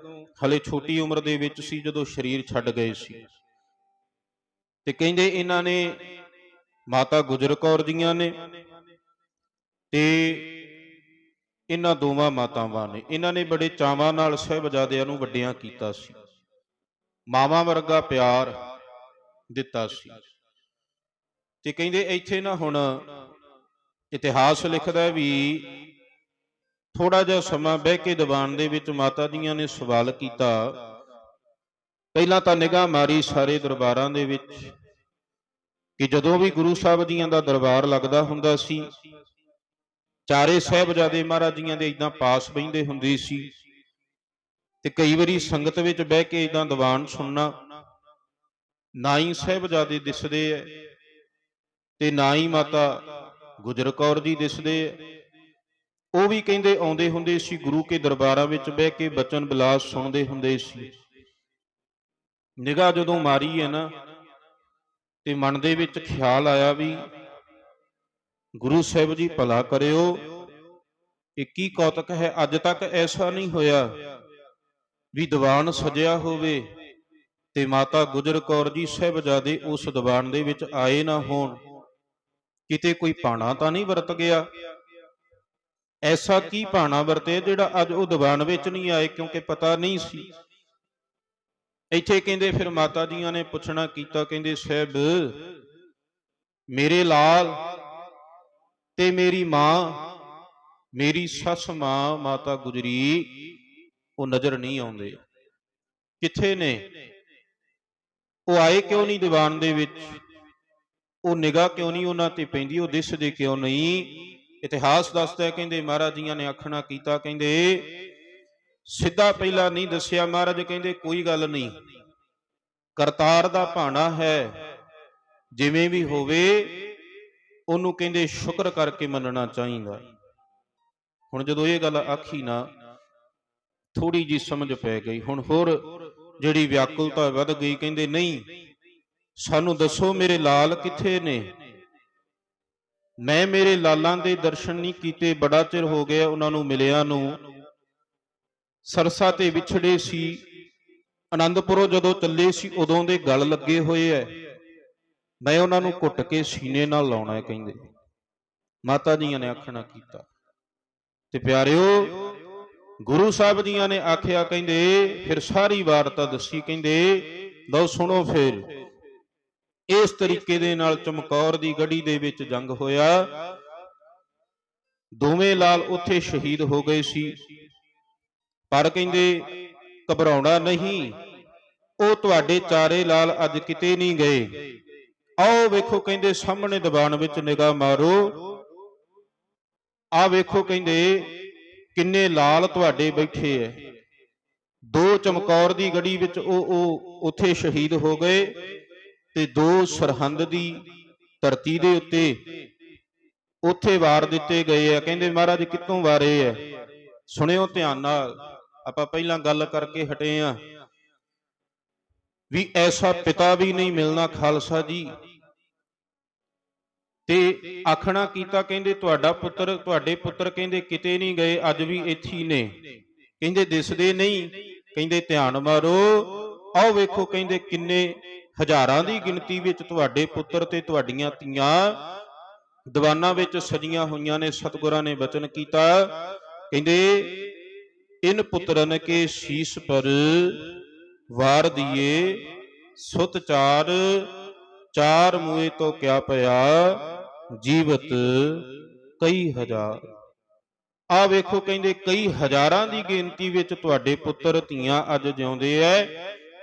ਹਲੇ ਛੋਟੀ ਉਮਰ ਦੇ ਵਿੱਚ ਸੀ, ਜਦੋਂ ਸਰੀਰ ਛੱਡ ਗਏ ਸੀ। ਤੇ ਕਹਿੰਦੇ ਇਹਨਾਂ ਨੇ ਮਾਤਾ ਗੁਜਰ ਕੌਰ ਜੀਆਂ ਨੇ ਤੇ ਇਹਨਾਂ ਦੋਵਾਂ ਮਾਤਾਵਾਂ ਨੇ। ਇਹਨਾਂ ਨੇ ਬੜੇ ਚਾਵਾਂ ਨਾਲ ਸਹਿਬਜ਼ਾਦਿਆਂ ਨੂੰ ਵੱਡਿਆਂ ਕੀਤਾ ਸੀ। ਮਾਵਾਂ ਵਰਗਾ ਪਿਆਰ ਦਿੱਤਾ ਸੀ। ਤੇ ਕਹਿੰਦੇ ਇੱਥੇ ਨਾ ਹੁਣ ਇਤਿਹਾਸ ਲਿਖਦਾ ਵੀ ਥੋੜਾ ਜਿਹਾ ਸਮਾਂ ਬਹਿ ਕੇ ਦੀਵਾਨ ਦੇ ਵਿੱਚ ਮਾਤਾ ਜੀਆਂ ਨੇ ਸਵਾਲ ਕੀਤਾ। ਪਹਿਲਾਂ ਤਾਂ ਨਿਗਾਹ ਮਾਰੀ ਸਾਰੇ ਦਰਬਾਰਾਂ ਦੇ ਵਿੱਚ ਕਿ ਜਦੋਂ ਵੀ ਗੁਰੂ ਸਾਹਿਬ ਜੀਆਂ ਦਾ ਦਰਬਾਰ ਲੱਗਦਾ ਹੁੰਦਾ ਸੀ, ਚਾਰੇ ਸਾਹਿਬਜ਼ਾਦੇ ਮਹਾਰਾਜ ਜੀਆਂ ਦੇ ਇਦਾਂ ਪਾਸ ਬੈੰਦੇ ਹੁੰਦੇ ਸੀ। ਤੇ ਕਈ ਵਾਰੀ ਸੰਗਤ ਵਿੱਚ ਬਹਿ ਕੇ ਇਦਾਂ ਦੀਵਾਨ ਸੁਣਨਾ ਨਾ ਹੀ ਸਾਹਿਬਜ਼ਾਦੇ ਦਿਸਦੇ ਐ ਤੇ ਨਾ ਹੀ ਮਾਤਾ ਗੁਜਰ ਕੌਰ ਜੀ ਦਿਸਦੇ ਐ। ਉਹ ਵੀ ਕਹਿੰਦੇ ਆਉਂਦੇ ਹੁੰਦੇ ਸੀ ਗੁਰੂ ਕੇ ਦਰਬਾਰਾਂ ਵਿੱਚ ਬਹਿ ਕੇ ਬਚਨ ਬਿਲਾਸ ਸੁਣਦੇ ਹੁੰਦੇ ਸੀ। ਨਿਗਾਹ ਜਦੋਂ ਮਾਰੀ ਹੈ ਨਾ ਤੇ ਮਨ ਦੇ ਵਿੱਚ ਖਿਆਲ ਆਇਆ ਵੀ ਗੁਰੂ ਸਾਹਿਬ ਜੀ ਭਲਾ ਕਰਿਓ, ਇਹ ਕੀ ਕੌਤਕ ਹੈ? ਅੱਜ ਤੱਕ ਐਸਾ ਨਹੀਂ ਹੋਇਆ ਵੀ ਦੀਵਾਨ ਸਜਿਆ ਹੋਵੇ। ਤੇ ਮਾਤਾ ਗੁਜਰ ਕੌਰ ਜੀ ਸਾਹਿਬਜ਼ਾਦੇ ਉਸ ਦੀਵਾਨ ਦੇ ਵਿੱਚ ਆਏ ਨਾ ਹੋਣ, ਕਿਤੇ ਕੋਈ ਪਾਣਾ ਤਾਂ ਨਹੀਂ ਵਰਤ ਗਿਆ? ਐਸਾ ਕੀ ਭਾਣਾ ਵਰਤੇ ਜਿਹੜਾ ਅੱਜ ਉਹ ਦੀਵਾਨ ਵਿੱਚ ਨਹੀਂ ਆਏ ਕਿਉਂਕਿ ਪਤਾ ਨਹੀਂ ਸੀ? ਇੱਥੇ ਕਹਿੰਦੇ ਫਿਰ ਮਾਤਾ ਜੀਆਂ ਨੇ ਪੁੱਛਣਾ ਕੀਤਾ, ਕਹਿੰਦੇ ਸਾਹਿਬ, ਮੇਰੇ ਲਾਲ ਤੇ ਮੇਰੀ ਮਾਂ, ਮੇਰੀ ਸੱਸ ਮਾਂ ਮਾਤਾ ਗੁਜਰੀ, ਉਹ ਨਜ਼ਰ ਨਹੀਂ ਆਉਂਦੇ। ਕਿੱਥੇ ਨੇ? ਉਹ ਆਏ ਕਿਉਂ ਨਹੀਂ ਦੀਵਾਨ ਦੇ ਵਿੱਚ? ਉਹ ਨਿਗਾਹ ਕਿਉਂ ਨਹੀਂ ਉਹਨਾਂ ਤੇ ਪੈਂਦੀ? ਉਹ ਦਿਸਦੇ ਕਿਉਂ ਨਹੀਂ? ਇਤਿਹਾਸ ਦੱਸਦਾ ਹੈ, ਕਹਿੰਦੇ ਮਹਾਰਾਜ ਜੀਆਂ ਨੇ ਆਖਣਾ ਕੀਤਾ, ਕਹਿੰਦੇ ਸਿੱਧਾ ਪਹਿਲਾਂ ਨਹੀਂ ਦੱਸਿਆ ਮਹਾਰਾਜ, ਕਹਿੰਦੇ ਕੋਈ ਗੱਲ ਨਹੀਂ। ਕਰਤਾਰ ਦਾ ਭਾਣਾ ਹੈ, ਜਿਵੇਂ ਵੀ ਹੋਵੇ, ਉਹਨੂੰ ਕਹਿੰਦੇ ਸ਼ੁਕਰ ਕਰਕੇ ਮੰਨਣਾ ਚਾਹੀਦਾ। ਹੁਣ ਜਦੋਂ ਇਹ ਗੱਲ ਆਖੀ ਨਾ ਥੋੜੀ ਜੀ ਸਮਝ ਪੈ ਗਈ। ਹੁਣ ਹੋਰ ਜਿਹੜੀ ਵਿਆਕੁਲਤਾ ਵੱਧ ਗਈ, ਕਹਿੰਦੇ ਨਹੀਂ, ਸਾਨੂੰ ਦੱਸੋ ਮੇਰੇ ਲਾਲ ਕਿੱਥੇ ਨੇ? ਮੈਂ ਮੇਰੇ ਲਾਲਾਂ ਦੇ ਦਰਸ਼ਨ ਨਹੀਂ ਕੀਤੇ, ਬੜਾ ਚਿਰ ਹੋ ਗਿਆ ਉਹਨਾਂ ਨੂੰ ਮਿਲਿਆ ਨੂੰ। ਸਰਸਾ ਤੇ ਵਿਛੜੇ ਸੀ। ਆਨੰਦਪੁਰੋਂ ਜਦੋਂ ਚੱਲੇ ਸੀ, ਉਦੋਂ ਦੇ ਗਲ ਲੱਗੇ ਹੋਏ ਐ। ਮੈਂ ਉਹਨਾਂ ਨੂੰ ਘੁੱਟ ਕੇ ਸੀਨੇ ਨਾਲ ਲਾਉਣਾ ਕਹਿੰਦੇ। ਮਾਤਾ ਜੀਆਂ ਨੇ ਆਖਣਾ ਕੀਤਾ। ਤੇ ਪਿਆਰਿਓ ਗੁਰੂ ਸਾਹਿਬ ਜੀਆਂ ਨੇ ਆਖਿਆ, ਕਹਿੰਦੇ, ਫਿਰ ਸਾਰੀ ਵਾਰਤਾ ਦੱਸੀ ਕਹਿੰਦੇ, ਲਓ ਸੁਣੋ ਫਿਰ। ਇਸ ਤਰੀਕੇ ਦੇ ਨਾਲ ਚਮਕੌਰ ਦੀ ਗੜੀ ਦੇ ਵਿੱਚ ਜੰਗ ਹੋਇਆ। ਦੋਵੇਂ ਲਾਲ ਉੱਥੇ ਸ਼ਹੀਦ ਹੋ ਗਏ ਸੀ। ਪਰ ਕਹਿੰਦੇ, ਘਬਰਾਉਣਾ ਨਹੀਂ, ਉਹ ਤੁਹਾਡੇ ਚਾਰੇ ਲਾਲ ਅੱਜ ਕਿਤੇ ਨਹੀਂ ਗਏ। ਆਓ ਵੇਖੋ ਕਹਿੰਦੇ, ਸਾਹਮਣੇ ਦੀਵਾਨ ਵਿੱਚ ਨਿਗਾਹ ਮਾਰੋ। ਆ ਵੇਖੋ ਕਹਿੰਦੇ ਕਿੰਨੇ ਲਾਲ ਤੁਹਾਡੇ ਬੈਠੇ ਐ। ਦੋ ਚਮਕੌਰ ਦੀ ਗੜੀ ਵਿੱਚ ਉਹ ਉਹ ਉੱਥੇ ਸ਼ਹੀਦ ਹੋ ਗਏ ਤੇ ਦੋ ਸਰਹੰਦ ਦੀ ਧਰਤੀ ਦੇ ਉੱਤੇ ਉੱਥੇ ਵਾਰ ਦਿੱਤੇ ਗਏ ਆ ਕਹਿੰਦੇ ਮਹਾਰਾਜ ਕਿੱਥੋਂ ਵਾਰੇ ਆ ਸੁਣਿਓ ਧਿਆਨ ਨਾਲ। ਆਪਾਂ ਪਹਿਲਾਂ ਗੱਲ ਕਰਕੇ ਹਟੇ ਆ। ਵੀ ਐਸਾ ਪਿਤਾ ਵੀ ਨਹੀਂ ਮਿਲਣਾ ਖਾਲਸਾ ਜੀ। ਤੇ ਆਖਣਾ ਕੀਤਾ ਕਹਿੰਦੇ, ਤੁਹਾਡਾ ਪੁੱਤਰ, ਤੁਹਾਡੇ ਪੁੱਤਰ ਕਹਿੰਦੇ, ਕਿਤੇ ਨਹੀਂ ਗਏ, ਅੱਜ ਵੀ ਇੱਥੇ ਨੇ। ਕਹਿੰਦੇ, ਦਿਸਦੇ ਨਹੀਂ। ਕਹਿੰਦੇ, ਧਿਆਨ ਮਾਰੋ। ਆਓ ਵੇਖੋ ਕਹਿੰਦੇ, ਕਿੰਨੇ ਹਜ਼ਾਰਾਂ ਦੀ ਗਿਣਤੀ ਵਿੱਚ ਤੁਹਾਡੇ ਪੁੱਤਰ ਤੇ ਤੁਹਾਡੀਆਂ ਧੀਆਂ ਦੀਵਾਨਾਂ ਵਿੱਚ ਸਜੀਆਂ ਹੋਈਆਂ ਨੇ, ਸਤਿਗੁਰਾਂ ਨੇ ਬਚਨ ਕੀਤਾ। ਕਹਿੰਦੇ, ਇਨ ਪੁੱਤਰਨ ਕੇ ਸ਼ੀਸ਼ ਪਰ ਵਾਰ ਦੀਏ, ਸੁਤ ਚਾਰ ਚਾਰ ਮੂਏ ਤੋਂ ਕਿਆ ਪਿਆ? ਜੀਵਤ ਕਈ ਹਜ਼ਾਰ। ਆ ਵੇਖੋ, ਕਹਿੰਦੇ ਕਈ ਹਜ਼ਾਰਾਂ ਦੀ ਗਿਣਤੀ ਵਿੱਚ ਤੁਹਾਡੇ ਪੁੱਤਰ ਧੀਆਂ ਅੱਜ ਜਿਉਂਦੇ ਐ।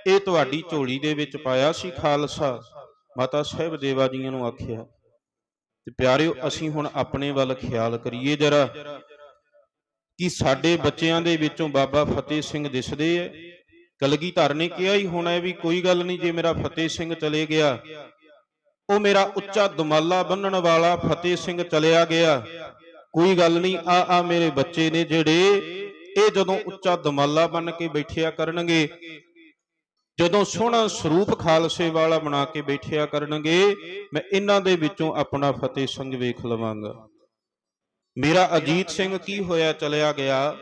ਇਹ ਤੁਹਾਡੀ ਝੋਲੀ ਦੇ ਵਿੱਚ ਪਾਇਆ ਸੀ ਖਾਲਸਾ। ਮਾਤਾ ਸਾਹਿਬ ਦੇਵਾ ਜੀਆਂ ਨੂੰ ਆਖਿਆ, ਤੇ ਪਿਆਰਿਓ, ਅਸੀਂ ਹੁਣ ਆਪਣੇ ਵੱਲ ਖਿਆਲ ਕਰੀਏ ਜਰਾ ਕਿ ਸਾਡੇ ਬੱਚਿਆਂ ਦੇ ਵਿੱਚੋਂ ਬਾਬਾ ਫਤਿਹ ਸਿੰਘ ਦਿਸਦੇ ਐ। ਕਲਗੀਧਰ ਨੇ ਕਿਹਾ ਹੀ ਹੋਣਾ ਵੀ ਕੋਈ ਗੱਲ ਨਹੀਂ, ਜੇ ਮੇਰਾ ਫਤਿਹ ਸਿੰਘ ਚਲੇ ਗਿਆ ਉਹ ਮੇਰਾ ਉੱਚਾ ਦਮਾਲਾ ਬੰਨਣ ਵਾਲਾ ਫਤਿਹ ਸਿੰਘ ਚਲਿਆ ਗਿਆ। ਕੋਈ ਗੱਲ ਨਹੀਂ, ਆ ਆ ਮੇਰੇ ਬੱਚੇ ਨੇ ਜਿਹੜੇ ਇਹ ਜਦੋਂ ਉੱਚਾ ਦਮਾਲਾ ਬਣ ਕੇ ਬੈਠਿਆ ਕਰਨਗੇ, ਜਦੋਂ ਸੋਹਣਾ ਸਰੂਪ ਖਾਲਸੇ ਵਾਲਾ ਬਣਾ ਕੇ ਬੈਠਿਆ ਕਰਨਗੇ, ਮੈਂ ਇਹਨਾਂ ਦੇ ਵਿੱਚੋਂ ਆਪਣਾ ਫਤਿਹ ਸਿੰਘ ਵੇਖ ਲਵਾਂਗਾ। ਮੇਰਾ ਅਜੀਤ ਸਿੰਘ ਕੀ ਹੋਇਆ, ਚਲਿਆ ਗਿਆ।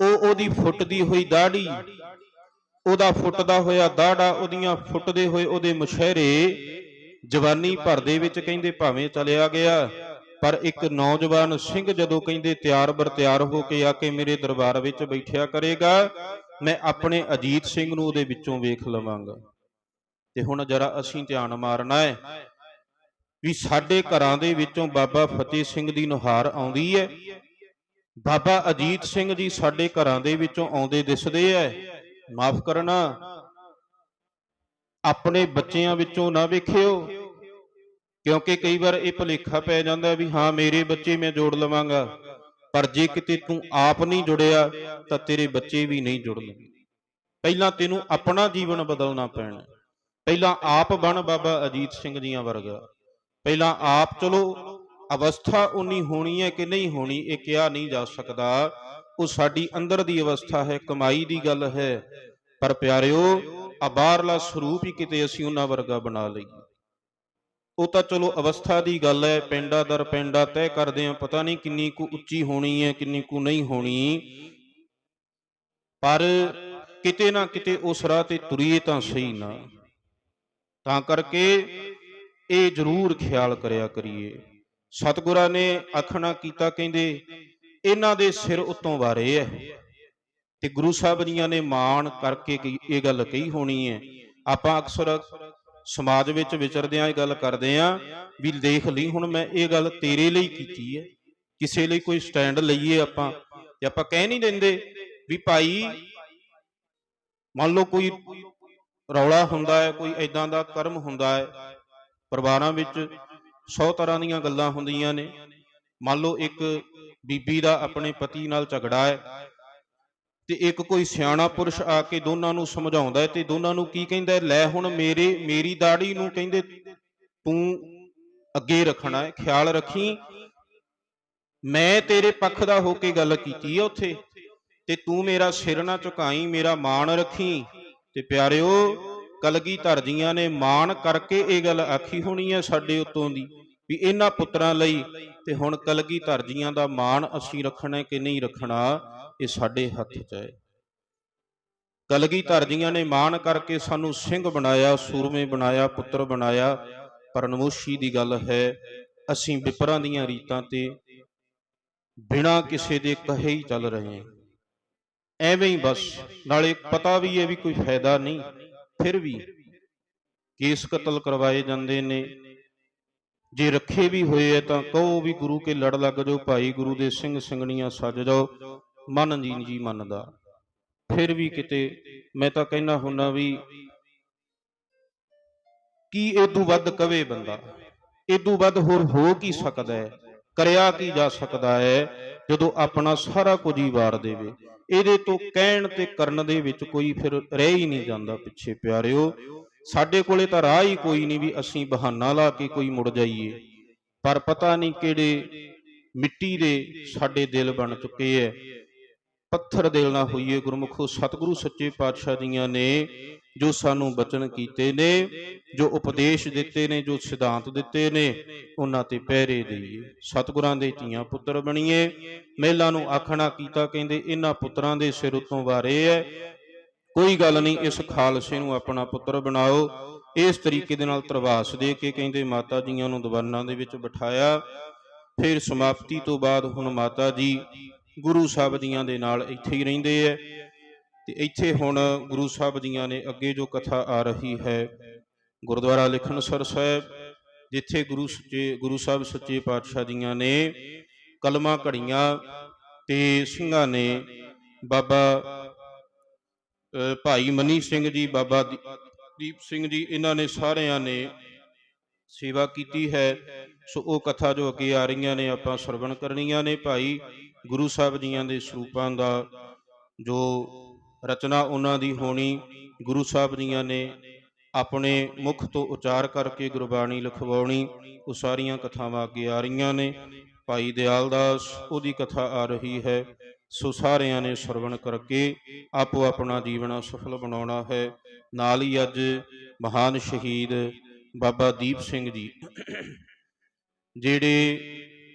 ਉਹ ਉਹਦੀ ਫੁੱਟਦੀ ਹੋਈ ਦਾੜੀ ਉਹਦਾ ਫੁੱਟਦਾ ਹੋਇਆ ਦਾੜਾ ਉਹਦੀਆਂ ਫੁੱਟਦੇ ਹੋਏ ਉਹਦੇ ਮੁਸ਼ਹਿਰੇ ਜਵਾਨੀ ਭਰ ਦੇ ਵਿੱਚ ਕਹਿੰਦੇ ਭਾਵੇਂ ਚਲਿਆ ਗਿਆ। ਪਰ ਇੱਕ ਨੌਜਵਾਨ ਸਿੰਘ ਜਦੋਂ ਕਹਿੰਦੇ ਤਿਆਰ ਬਰ ਤਿਆਰ ਹੋ ਕੇ ਆ ਕੇ ਮੇਰੇ ਦਰਬਾਰ ਵਿੱਚ ਬੈਠਿਆ ਕਰੇਗਾ, ਮੈਂ ਆਪਣੇ ਅਜੀਤ ਸਿੰਘ ਨੂੰ ਉਹਦੇ ਵਿੱਚੋਂ ਵੇਖ ਲਵਾਂਗਾ। ਤੇ ਹੁਣ ਜਰਾ ਅਸੀਂ ਧਿਆਨ ਮਾਰਨਾ ਹੈ ਵੀ ਸਾਡੇ ਘਰਾਂ ਦੇ ਵਿੱਚੋਂ ਬਾਬਾ ਫਤਿਹ ਸਿੰਘ ਦੀ ਨੁਹਾਰ ਆਉਂਦੀ ਹੈ। ਬਾਬਾ ਅਜੀਤ ਸਿੰਘ ਜੀ ਸਾਡੇ ਘਰਾਂ ਦੇ ਵਿੱਚੋਂ ਆਉਂਦੇ ਦਿਸਦੇ ਐ ਮਾਫ ਕਰਨਾ। ਆਪਣੇ ਬੱਚਿਆਂ ਵਿੱਚੋਂ ਨਾ ਵੇਖਿਓ। ਕਿਉਂਕਿ ਕਈ ਵਾਰ ਇਹ ਭੁਲੇਖਾ ਪੈ ਜਾਂਦਾ ਵੀ ਹਾਂ, ਮੇਰੇ ਬੱਚੇ ਮੈਂ ਜੋੜ ਲਵਾਂਗਾ। ਪਰ ਜੇ ਕਿਤੇ ਤੂੰ ਆਪ ਨਹੀਂ ਜੁੜਿਆ, ਤਾਂ ਤੇਰੇ ਬੱਚੇ ਵੀ ਨਹੀਂ ਜੁੜਨਗੇ ਪਹਿਲਾਂ ਤੈਨੂੰ ਆਪਣਾ ਜੀਵਨ ਬਦਲਣਾ ਪੈਣਾ। ਪਹਿਲਾਂ ਆਪ ਬਣ ਬਾਬਾ ਅਜੀਤ ਸਿੰਘ ਜੀਆਂ ਵਰਗਾ। ਪਹਿਲਾਂ ਆਪ ਚਲੋ। ਅਵਸਥਾ ਉਨੀ ਹੋਣੀ ਹੈ ਕਿ ਨਹੀਂ ਹੋਣੀ, ਇਹ ਕਿਹਾ ਨਹੀਂ ਜਾ ਸਕਦਾ। ਉਹ ਸਾਡੀ ਅੰਦਰ ਦੀ ਅਵਸਥਾ ਹੈ, ਕਮਾਈ ਦੀ ਗੱਲ ਹੈ। ਪਰ ਪਿਆਰਿਓ, ਆ ਬਾਹਰਲਾ ਸਰੂਪ ਹੀ ਕਿਤੇ ਅਸੀਂ ਉਹਨਾਂ ਵਰਗਾ ਬਣਾ ਲਈਏ। ਉਹ ਤਾਂ ਚਲੋ ਅਵਸਥਾ ਦੀ ਗੱਲ ਹੈ, ਪਿੰਡਾ ਦਰ ਪਿੰਡਾ ਤੈਅ ਕਰਦੇ ਆ ਪਤਾ ਨਹੀਂ ਕਿੰਨੀ ਕੁ ਉੱਚੀ ਹੋਣੀ ਹੈ, ਕਿੰਨੀ ਕੁ ਨਹੀਂ ਹੋਣੀ। ਪਰ ਕਿਤੇ ਨਾ ਕਿਤੇ ਉਸ ਰਾਹ ਤੇ ਤੁਰੀਏ ਤਾਂ ਸਹੀ ਨਾ। ਤਾਂ ਕਰਕੇ ਇਹ ਜ਼ਰੂਰ ਖਿਆਲ ਕਰਿਆ ਕਰੀਏ। ਸਤਿਗੁਰਾਂ ਨੇ ਆਖਣਾ ਕੀਤਾ, ਕਹਿੰਦੇ ਇਹਨਾਂ ਦੇ ਸਿਰ ਉਤੋਂ ਵਾਰੇ ਐ। ਤੇ ਗੁਰੂ ਸਾਹਿਬ ਜੀਆਂ ਨੇ ਮਾਣ ਕਰਕੇ ਕੀ- ਇਹ ਗੱਲ ਕਹੀ ਹੋਣੀ ਹੈ ਆਪਾਂ ਅਕਸਰ ਸਮਾਜ ਵਿੱਚ ਵਿਚਰਦਿਆਂ ਇਹ ਗੱਲ ਕਰਦੇ ਆਂ ਵੀ ਦੇਖ ਲਈ, ਹੁਣ ਮੈਂ ਇਹ ਗੱਲ ਤੇਰੇ ਲਈ ਕੀਤੀ ਹੈ ਕਿਸੇ ਲਈ ਕੋਈ ਸਟੈਂਡ ਲਈਏ ਆਪਾਂ ਤੇ ਆਪਾਂ ਕਹਿ ਨਹੀਂ ਦਿੰਦੇ ਵੀ ਭਾਈ, ਮੰਨ ਲਓ ਕੋਈ ਰੌਲਾ ਹੁੰਦਾ ਹੈ ਕੋਈ ਐਦਾਂ ਦਾ ਕਰਮ ਹੁੰਦਾ ਹੈ ਪਰਿਵਾਰਾਂ ਵਿੱਚ 100 ਤਰ੍ਹਾਂ ਦੀਆਂ ਗੱਲਾਂ ਹੁੰਦੀਆਂ ਨੇ। ਮੰਨ ਲਓ ਇੱਕ ਬੀਬੀ ਦਾ ਆਪਣੇ ਪਤੀ ਨਾਲ ਝਗੜਾ ਹੈ ਤੇ ਇੱਕ ਕੋਈ ਸਿਆਣਾ ਪੁਰਸ਼ ਆ ਕੇ ਦੋਨਾਂ ਨੂੰ ਸਮਝਾਉਂਦਾ ਹੈ ਤੇ ਦੋਨਾਂ ਨੂੰ ਕੀ ਕਹਿੰਦਾ ਹੈ, ਲੈ ਹੁਣ ਮੇਰੇ ਮੇਰੀ ਦਾੜੀ ਨੂੰ ਕਹਿੰਦੇ ਤੂੰ ਅੱਗੇ ਰੱਖਣਾ ਹੈ ਖਿਆਲ ਰੱਖੀ। ਮੈਂ ਤੇਰੇ ਪੱਖ ਦਾ ਹੋ ਕੇ ਗੱਲ ਕੀਤੀ ਹੈ ਉੱਥੇ ਤੇ ਤੂੰ ਮੇਰਾ ਸਿਰ ਨਾ ਝੁਕਾਈ ਮੇਰਾ ਮਾਣ ਰੱਖੀ। ਤੇ ਪਿਆਰਿਓ ਕਲਗੀ ਜੀਆਂ ਨੇ ਮਾਣ ਕਰਕੇ ਇਹ ਗੱਲ ਆਖੀ ਹੋਣੀ ਹੈ ਸਾਡੇ ਉਤੋਂ ਦੀ ਵੀ ਇਹਨਾਂ ਪੁੱਤਰਾਂ ਲਈ ਤੇ ਹੁਣ ਕਲਗੀ ਧਰਜੀਆਂ ਦਾ ਮਾਣ ਅਸੀਂ ਰੱਖਣਾ ਕਿ ਨਹੀਂ ਰੱਖਣਾ, ਇਹ ਸਾਡੇ ਹੱਥ 'ਚ ਹੈ। ਕਲਗੀ ਧਰਜੀਆਂ ਨੇ ਮਾਣ ਕਰਕੇ ਸਾਨੂੰ ਸਿੰਘ ਬਣਾਇਆ, ਸੂਰਮੇ ਬਣਾਇਆ, ਪੁੱਤਰ ਬਣਾਇਆ, ਪਰ ਨਮੋਸ਼ੀ ਦੀ ਗੱਲ ਹੈ, ਅਸੀਂ ਵਿਪਰਾਂ ਦੀਆਂ ਰੀਤਾਂ ਤੇ ਬਿਨਾਂ ਕਿਸੇ ਦੇ ਕਹੇ ਹੀ ਚੱਲ ਰਹੇ ਹਾਂ। ਐਵੇਂ ਹੀ ਬਸ, ਨਾਲੇ ਪਤਾ ਵੀ ਹੈ ਵੀ ਕੋਈ ਫਾਇਦਾ ਨਹੀਂ, ਫਿਰ ਵੀ ਕੇਸ ਕਤਲ ਕਰਵਾਏ ਜਾਂਦੇ ਨੇ ਜੇ ਰੱਖੇ ਵੀ ਹੋਏ ਐ ਤਾਂ ਕਹੋ ਵੀ ਗੁਰੂ ਕੇ ਲੜ ਲੱਗ ਜਾਓ, ਭਾਈ ਗੁਰੂ ਦੇ ਸਿੰਘ ਸਿੰਘਣੀਆਂ ਸੱਜ ਜਾਓ। ਮਨ ਜੀ ਜੀ ਮੰਨਦਾ। ਫਿਰ ਵੀ ਕਿਤੇ ਮੈਂ ਤਾਂ ਕਹਿਣਾ ਹੁੰਨਾ ਵੀ ਕੀ ਇਦੋਂ ਵੱਧ ਕਵੇ ਬੰਦਾ? ਇਦੋਂ ਵੱਧ ਹੋਰ ਹੋ ਕੀ ਸਕਦਾ ਹੈ? ਕਰਿਆ ਕੀ ਜਾ ਸਕਦਾ ਹੈ ਜਦੋਂ ਆਪਣਾ ਸਾਰਾ ਕੁਝ ਹੀ ਵਾਰ ਦੇਵੇ? ਇਹਦੇ ਤੋਂ ਕਹਿਣ ਤੇ ਕਰਨ ਦੇ ਵਿੱਚ ਕੋਈ ਫਿਰ ਰਹਿ ਹੀ ਨਹੀਂ ਜਾਂਦਾ ਪਿੱਛੇ ਪਿਆਰਿਓ। ਸਾਡੇ ਕੋਲੇ ਤਾਂ ਰਾਹ ਹੀ ਕੋਈ ਨਹੀਂ ਵੀ ਅਸੀਂ ਬਹਾਨਾ ਲਾ ਕੇ ਕੋਈ ਮੁੜ ਜਾਈਏ। ਪਰ ਪਤਾ ਨਹੀਂ ਕਿਹੜੇ ਮਿੱਟੀ ਦੇ ਸਾਡੇ ਦਿਲ ਬਣ ਚੁੱਕੇ ਐ। ਪੱਥਰ ਦਿਲ ਨਾ ਹੋਈਏ ਗੁਰਮੁਖੋ, ਸਤਿਗੁਰੂ ਸੱਚੇ ਪਾਤਸ਼ਾਹ ਜੀਆਂ ਨੇ ਜੋ ਸਾਨੂੰ ਬਚਨ ਕੀਤੇ ਨੇ, ਜੋ ਉਪਦੇਸ਼ ਦਿੱਤੇ ਨੇ, ਜੋ ਸਿਧਾਂਤ ਦਿੱਤੇ ਨੇ, ਉਹਨਾਂ ਤੇ ਪਹਿਰੇ ਦੇਈਏ। ਸਤਿਗੁਰਾਂ ਦੇ ਧੀਆਂ ਪੁੱਤਰ ਬਣੀਏ। ਮਹਿਲਾ ਨੂੰ ਆਖਣਾ ਕੀਤਾ ਕਹਿੰਦੇ, ਇਹਨਾਂ ਪੁੱਤਰਾਂ ਦੇ ਸਿਰ ਉਤੋਂ ਵਾਰੇ ਐ। ਕੋਈ ਗੱਲ ਨਹੀਂ, ਇਸ ਖਾਲਸੇ ਨੂੰ ਆਪਣਾ ਪੁੱਤਰ ਬਣਾਓ। ਇਸ ਤਰੀਕੇ ਦੇ ਨਾਲ ਤਰਵਾਸ ਦੇ ਕੇ ਕਹਿੰਦੇ, ਮਾਤਾ ਜੀਆਂ ਨੂੰ ਦਵਾਨਾਂ ਦੇ ਵਿੱਚ ਬਿਠਾਇਆ। ਫਿਰ ਸਮਾਪਤੀ ਤੋਂ ਬਾਅਦ ਹੁਣ ਮਾਤਾ ਜੀ ਗੁਰੂ ਸਾਹਿਬ ਜੀਆਂ ਦੇ ਨਾਲ ਇੱਥੇ ਹੀ ਰਹਿੰਦੇ ਐ। ਤੇ ਇੱਥੇ ਹੁਣ ਗੁਰੂ ਸਾਹਿਬ ਜੀਆਂ ਨੇ ਅੱਗੇ ਜੋ ਕਥਾ ਆ ਰਹੀ ਹੈ, ਗੁਰਦੁਆਰਾ ਲਿਖਣਸਰ ਸਾਹਿਬ, ਜਿੱਥੇ ਗੁਰੂ ਸੱਚੇ, ਗੁਰੂ ਸਾਹਿਬ ਸੱਚੇ ਪਾਤਸ਼ਾਹ ਜੀਆਂ ਨੇ ਕਲਮਾਂ ਘੜੀਆਂ ਤੇ ਸਿੰਘਾਂ ਨੇ ਬਾਬਾ ਭਾਈ ਮਨੀ ਸਿੰਘ ਜੀ, ਬਾਬਾ ਦੀ- ਦੀਪ ਸਿੰਘ ਜੀ, ਇਹਨਾਂ ਨੇ ਸਾਰਿਆਂ ਨੇ ਸੇਵਾ ਕੀਤੀ ਹੈ। ਸੋ ਉਹ ਕਥਾ ਜੋ ਅੱਗੇ ਆ ਰਹੀਆਂ ਨੇ, ਆਪਾਂ ਸਰਵਣ ਕਰਨੀਆਂ ਨੇ। ਭਾਈ ਗੁਰੂ ਸਾਹਿਬ ਜੀਆਂ ਦੇ ਸਰੂਪਾਂ ਦਾ ਜੋ ਰਚਨਾ ਉਹਨਾਂ ਦੀ ਹੋਣੀ, ਗੁਰੂ ਸਾਹਿਬ ਜੀਆਂ ਨੇ ਆਪਣੇ ਮੁਖ ਤੋਂ ਉਚਾਰ ਕਰਕੇ ਗੁਰਬਾਣੀ ਲਿਖਵਾਉਣੀ, ਉਹ ਸਾਰੀਆਂ ਕਥਾਵਾਂ ਅੱਗੇ ਆ ਰਹੀਆਂ ਨੇ। ਭਾਈ ਦਿਆਲ ਦਾਸ ਉਹਦੀ ਕਥਾ ਆ ਰਹੀ ਹੈ। ਸੋ ਸਾਰਿਆਂ ਨੇ ਸਰਵਣ ਕਰਕੇ ਆਪੋ ਆਪਣਾ ਜੀਵਨ ਸਫਲ ਬਣਾਉਣਾ ਹੈ। ਨਾਲ ਹੀ ਅੱਜ ਮਹਾਨ ਸ਼ਹੀਦ ਬਾਬਾ ਦੀਪ ਸਿੰਘ ਜੀ, ਜਿਹੜੇ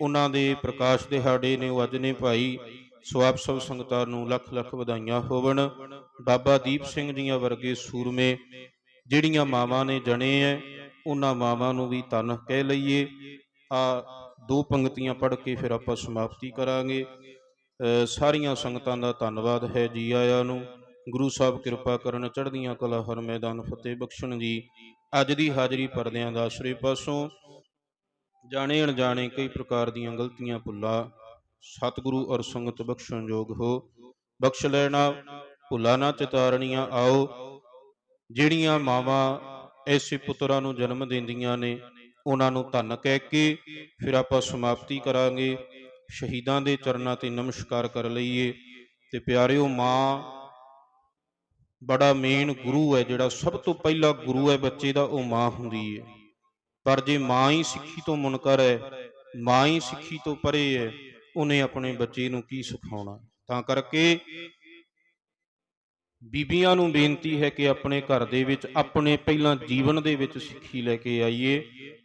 ਉਹਨਾਂ ਦੇ ਪ੍ਰਕਾਸ਼ ਦਿਹਾੜੇ ਨੇ, ਉਹ ਅੱਜ ਨੇ ਭਾਈ ਸੋ ਆਪ ਸਭ ਸੰਗਤਾਂ ਨੂੰ ਲੱਖ ਲੱਖ ਵਧਾਈਆਂ ਹੋਵਣ। ਬਾਬਾ ਦੀਪ ਸਿੰਘ ਜੀਆਂ ਵਰਗੇ ਸੂਰਮੇ ਜਿਹੜੀਆਂ ਮਾਵਾਂ ਨੇ ਜਣੇ ਐ, ਉਹਨਾਂ ਮਾਵਾਂ ਨੂੰ ਵੀ ਤਨ ਕਹਿ ਲਈਏ। ਆ ਦੋ ਪੰਕਤੀਆਂ ਪੜ੍ਹ ਕੇ ਫਿਰ ਆਪਾਂ ਸਮਾਪਤੀ ਕਰਾਂਗੇ। ਸਾਰੀਆਂ ਸੰਗਤਾਂ ਦਾ ਧੰਨਵਾਦ ਹੈ ਜੀ ਆਇਆਂ ਨੂੰ। ਗੁਰੂ ਸਾਹਿਬ ਕਿਰਪਾ ਕਰਨ ਚੜ੍ਹਦੀਆਂ ਕਲਾ ਹਰ ਮੈਦਾਨ ਫਤਿਹ ਬਖਸ਼ਣ ਜੀ। ਅੱਜ ਦੀ ਹਾਜ਼ਰੀ ਪਰਦਿਆਂ ਦਾ ਆਸਰੇ ਪਾਸੋਂ ਜਾਣੇ ਅਣਜਾਣੇ ਕਈ ਪ੍ਰਕਾਰ ਦੀਆਂ ਗਲਤੀਆਂ ਭੁੱਲਾ। ਸਤਿਗੁਰੂ ਔਰ ਸੰਗਤ ਬਖਸ਼ਣ ਯੋਗ ਹੋ। ਬਖਸ਼ ਲੈਣਾ, ਭੁੱਲਾ ਨਾ ਚਿਤਾਰਣੀਆਂ ਆਓ। ਜਿਹੜੀਆਂ ਮਾਵਾਂ ਐਸੇ ਪੁੱਤਰਾਂ ਨੂੰ ਜਨਮ ਦਿੰਦੀਆਂ ਨੇ, ਉਹਨਾਂ ਨੂੰ ਧੰਨ ਕਹਿ ਕੇ ਫਿਰ ਆਪਾਂ ਸਮਾਪਤੀ ਕਰਾਂਗੇ। ਸ਼ਹੀਦਾਂ ਦੇ ਚਰਨਾਂ ਤੇ ਨਮਸਕਾਰ ਕਰ ਲਈਏ। ਤੇ ਪਿਆਰਿਓ, ਮਾਂ ਬੜਾ ਮੇਨ ਗੁਰੂ ਹੈ, ਜਿਹੜਾ ਸਭ ਤੋਂ ਪਹਿਲਾ ਗੁਰੂ ਹੈ ਬੱਚੇ ਦਾ, ਉਹ ਮਾਂ ਹੁੰਦੀ ਹੈ। ਪਰ ਜੇ ਮਾਂ ਹੀ ਸਿੱਖੀ ਤੋਂ ਮੁਨਕਰ ਹੈ, ਮਾਂ ਹੀ ਸਿੱਖੀ ਤੋਂ ਪਰੇ ਹੈ, ਉਹਨੇ ਆਪਣੇ ਬੱਚੇ ਨੂੰ ਕੀ ਸਿਖਾਉਣਾ? ਤਾਂ ਕਰਕੇ ਬੀਬੀਆਂ ਨੂੰ ਬੇਨਤੀ ਹੈ ਕਿ ਆਪਣੇ ਘਰ ਦੇ ਵਿੱਚ, ਆਪਣੇ ਪਹਿਲਾਂ ਜੀਵਨ ਦੇ ਵਿੱਚ ਸਿੱਖੀ ਲੈ ਕੇ ਆਈਏ।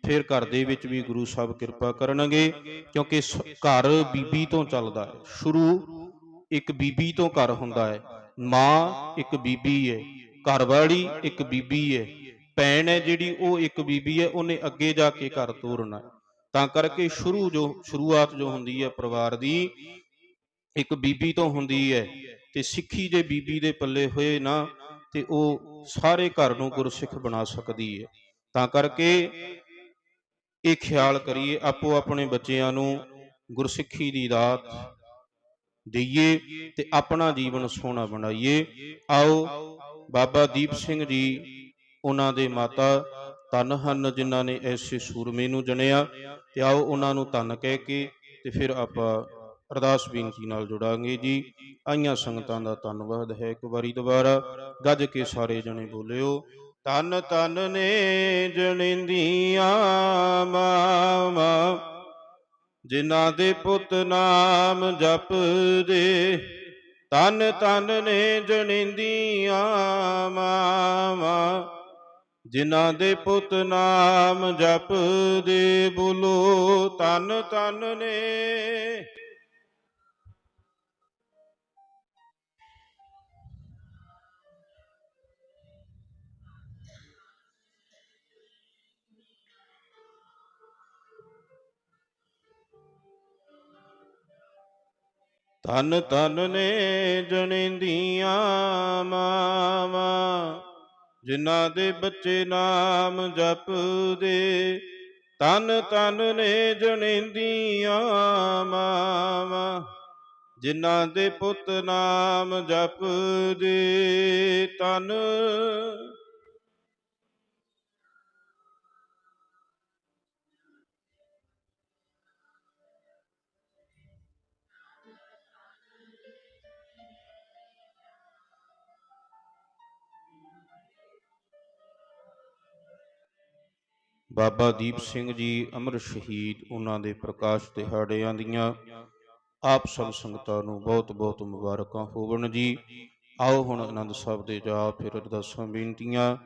ਫਿਰ ਘਰ ਦੇ ਵਿੱਚ ਵੀ ਗੁਰੂ ਸਾਹਿਬ ਕਿਰਪਾ ਕਰਨਗੇ, ਕਿਉਂਕਿ ਘਰ ਬੀਬੀ ਤੋਂ ਚੱਲਦਾ ਹੈ। ਸ਼ੁਰੂ ਇੱਕ ਬੀਬੀ ਤੋਂ ਘਰ ਹੁੰਦਾ ਹੈ। ਮਾਂ ਇੱਕ ਬੀਬੀ ਹੈ। ਘਰਵਾਲੀ ਇੱਕ ਬੀਬੀ ਹੈ। ਭੈਣ ਹੈ ਜਿਹੜੀ, ਉਹ ਇੱਕ ਬੀਬੀ ਹੈ। ਉਹਨੇ ਅੱਗੇ ਜਾ ਕੇ ਘਰ ਤੋਰਨਾ ਤਾਂ ਕਰਕੇ ਸ਼ੁਰੂ ਜੋ, ਸ਼ੁਰੂਆਤ ਜੋ ਹੁੰਦੀ ਹੈ ਪਰਿਵਾਰ ਦੀ, ਇੱਕ ਬੀਬੀ ਤੋਂ ਹੁੰਦੀ ਹੈ। ਤੇ ਸਿੱਖੀ ਜੇ ਬੀਬੀ ਦੇ ਪੱਲੇ ਹੋਏ ਨਾ ਤੇ ਉਹ ਸਾਰੇ ਘਰ ਨੂੰ ਗੁਰਸਿੱਖ ਬਣਾ ਸਕਦੀ ਹੈ ਤਾਂ ਕਰਕੇ ਇਹ ਖਿਆਲ ਕਰੀਏ, ਆਪੋ ਆਪਣੇ ਬੱਚਿਆਂ ਨੂੰ ਗੁਰਸਿੱਖੀ ਦੀ ਦਾਤ ਦਈਏ ਤੇ ਆਪਣਾ ਜੀਵਨ ਸੋਹਣਾ ਬਣਾਈਏ। ਆਓ ਬਾਬਾ ਦੀਪ ਸਿੰਘ ਜੀ, ਉਹਨਾਂ ਦੇ ਮਾਤਾ ਧੰਨ ਹਨ, ਜਿਨ੍ਹਾਂ ਨੇ ਐਸੇ ਸੂਰਮੇ ਨੂੰ ਜਣਿਆ ਤੇ ਆਓ ਉਹਨਾਂ ਨੂੰ ਧੰਨ ਕਹਿ ਕੇ ਤੇ ਫਿਰ ਆਪਾਂ ਅਰਦਾਸ ਬੇਨਤੀ ਨਾਲ ਜੁੜਾਂਗੇ ਜੀ। ਆਈਆਂ ਸੰਗਤਾਂ ਦਾ ਧੰਨਵਾਦ ਹੈ ਇੱਕ ਵਾਰੀ ਦੁਬਾਰਾ। ਗੱਜ ਕੇ ਸਾਰੇ ਜਣੇ ਬੋਲਿਓ ਤਨ ਤਨ ਨੇ ਜਣਿੰਦੀਆਂ ਮਾਵਾਂ, ਜਿਨ੍ਹਾਂ ਦੇ ਪੁੱਤ ਨਾਮ ਜਪਦੇ ਤਨ ਤਨ ਨੇ ਜਣਿੰਦੀਆਂ ਮਾਵਾਂ, ਜਿਨ੍ਹਾਂ ਦੇ ਪੁੱਤ ਨਾਮ ਜਪਦੇ ਬੋਲੋ ਤਨ ਤਨ ਨੇ ਤਨ ਤਨ ਨੇ ਜਣਿੰਦੀਆਂ ਮਾਵਾਂ, ਜਿਨ੍ਹਾਂ ਦੇ ਬੱਚੇ ਨਾਮ ਜਪਦੇ। ਤਨ ਤਨ ਨੇ ਜਣਿੰਦੀਆਂ ਮਾਵਾਂ, ਜਿਨ੍ਹਾਂ ਦੇ ਪੁੱਤ ਨਾਮ ਜਪਦੇ। ਤਨ ਬਾਬਾ ਦੀਪ ਸਿੰਘ ਜੀ ਅਮਰ ਸ਼ਹੀਦ ਉਹਨਾਂ ਦੇ ਪ੍ਰਕਾਸ਼ ਦਿਹਾੜਿਆਂ ਦੀਆਂ ਆਪ ਸਭ ਸੰਗਤਾਂ ਨੂੰ ਬਹੁਤ ਬਹੁਤ ਮੁਬਾਰਕਾਂ ਹੋਵਣ ਜੀ। ਆਓ ਹੁਣ ਆਨੰਦ ਸਾਹਿਬ ਦੇ ਜਾ ਫਿਰ ਅਰਦਾਸਾਂ ਬੇਨਤੀਆਂ,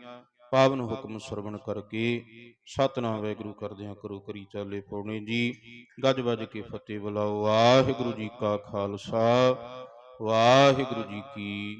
ਪਾਵਨ ਹੁਕਮ ਸਰਵਣ ਕਰਕੇ ਸਤਨਾਮ ਵਾਹਿਗੁਰੂ ਕਰਦਿਆਂ ਕਰੋ ਕਰੀ ਚਾਲੇ ਪਉਣੇ ਜੀ। ਗੱਜ ਵੱਜ ਕੇ ਫਤਿਹ ਬੁਲਾਓ। ਵਾਹਿਗੁਰੂ ਜੀ ਕਾ ਖਾਲਸਾ, ਵਾਹਿਗੁਰੂ ਜੀ ਕੀ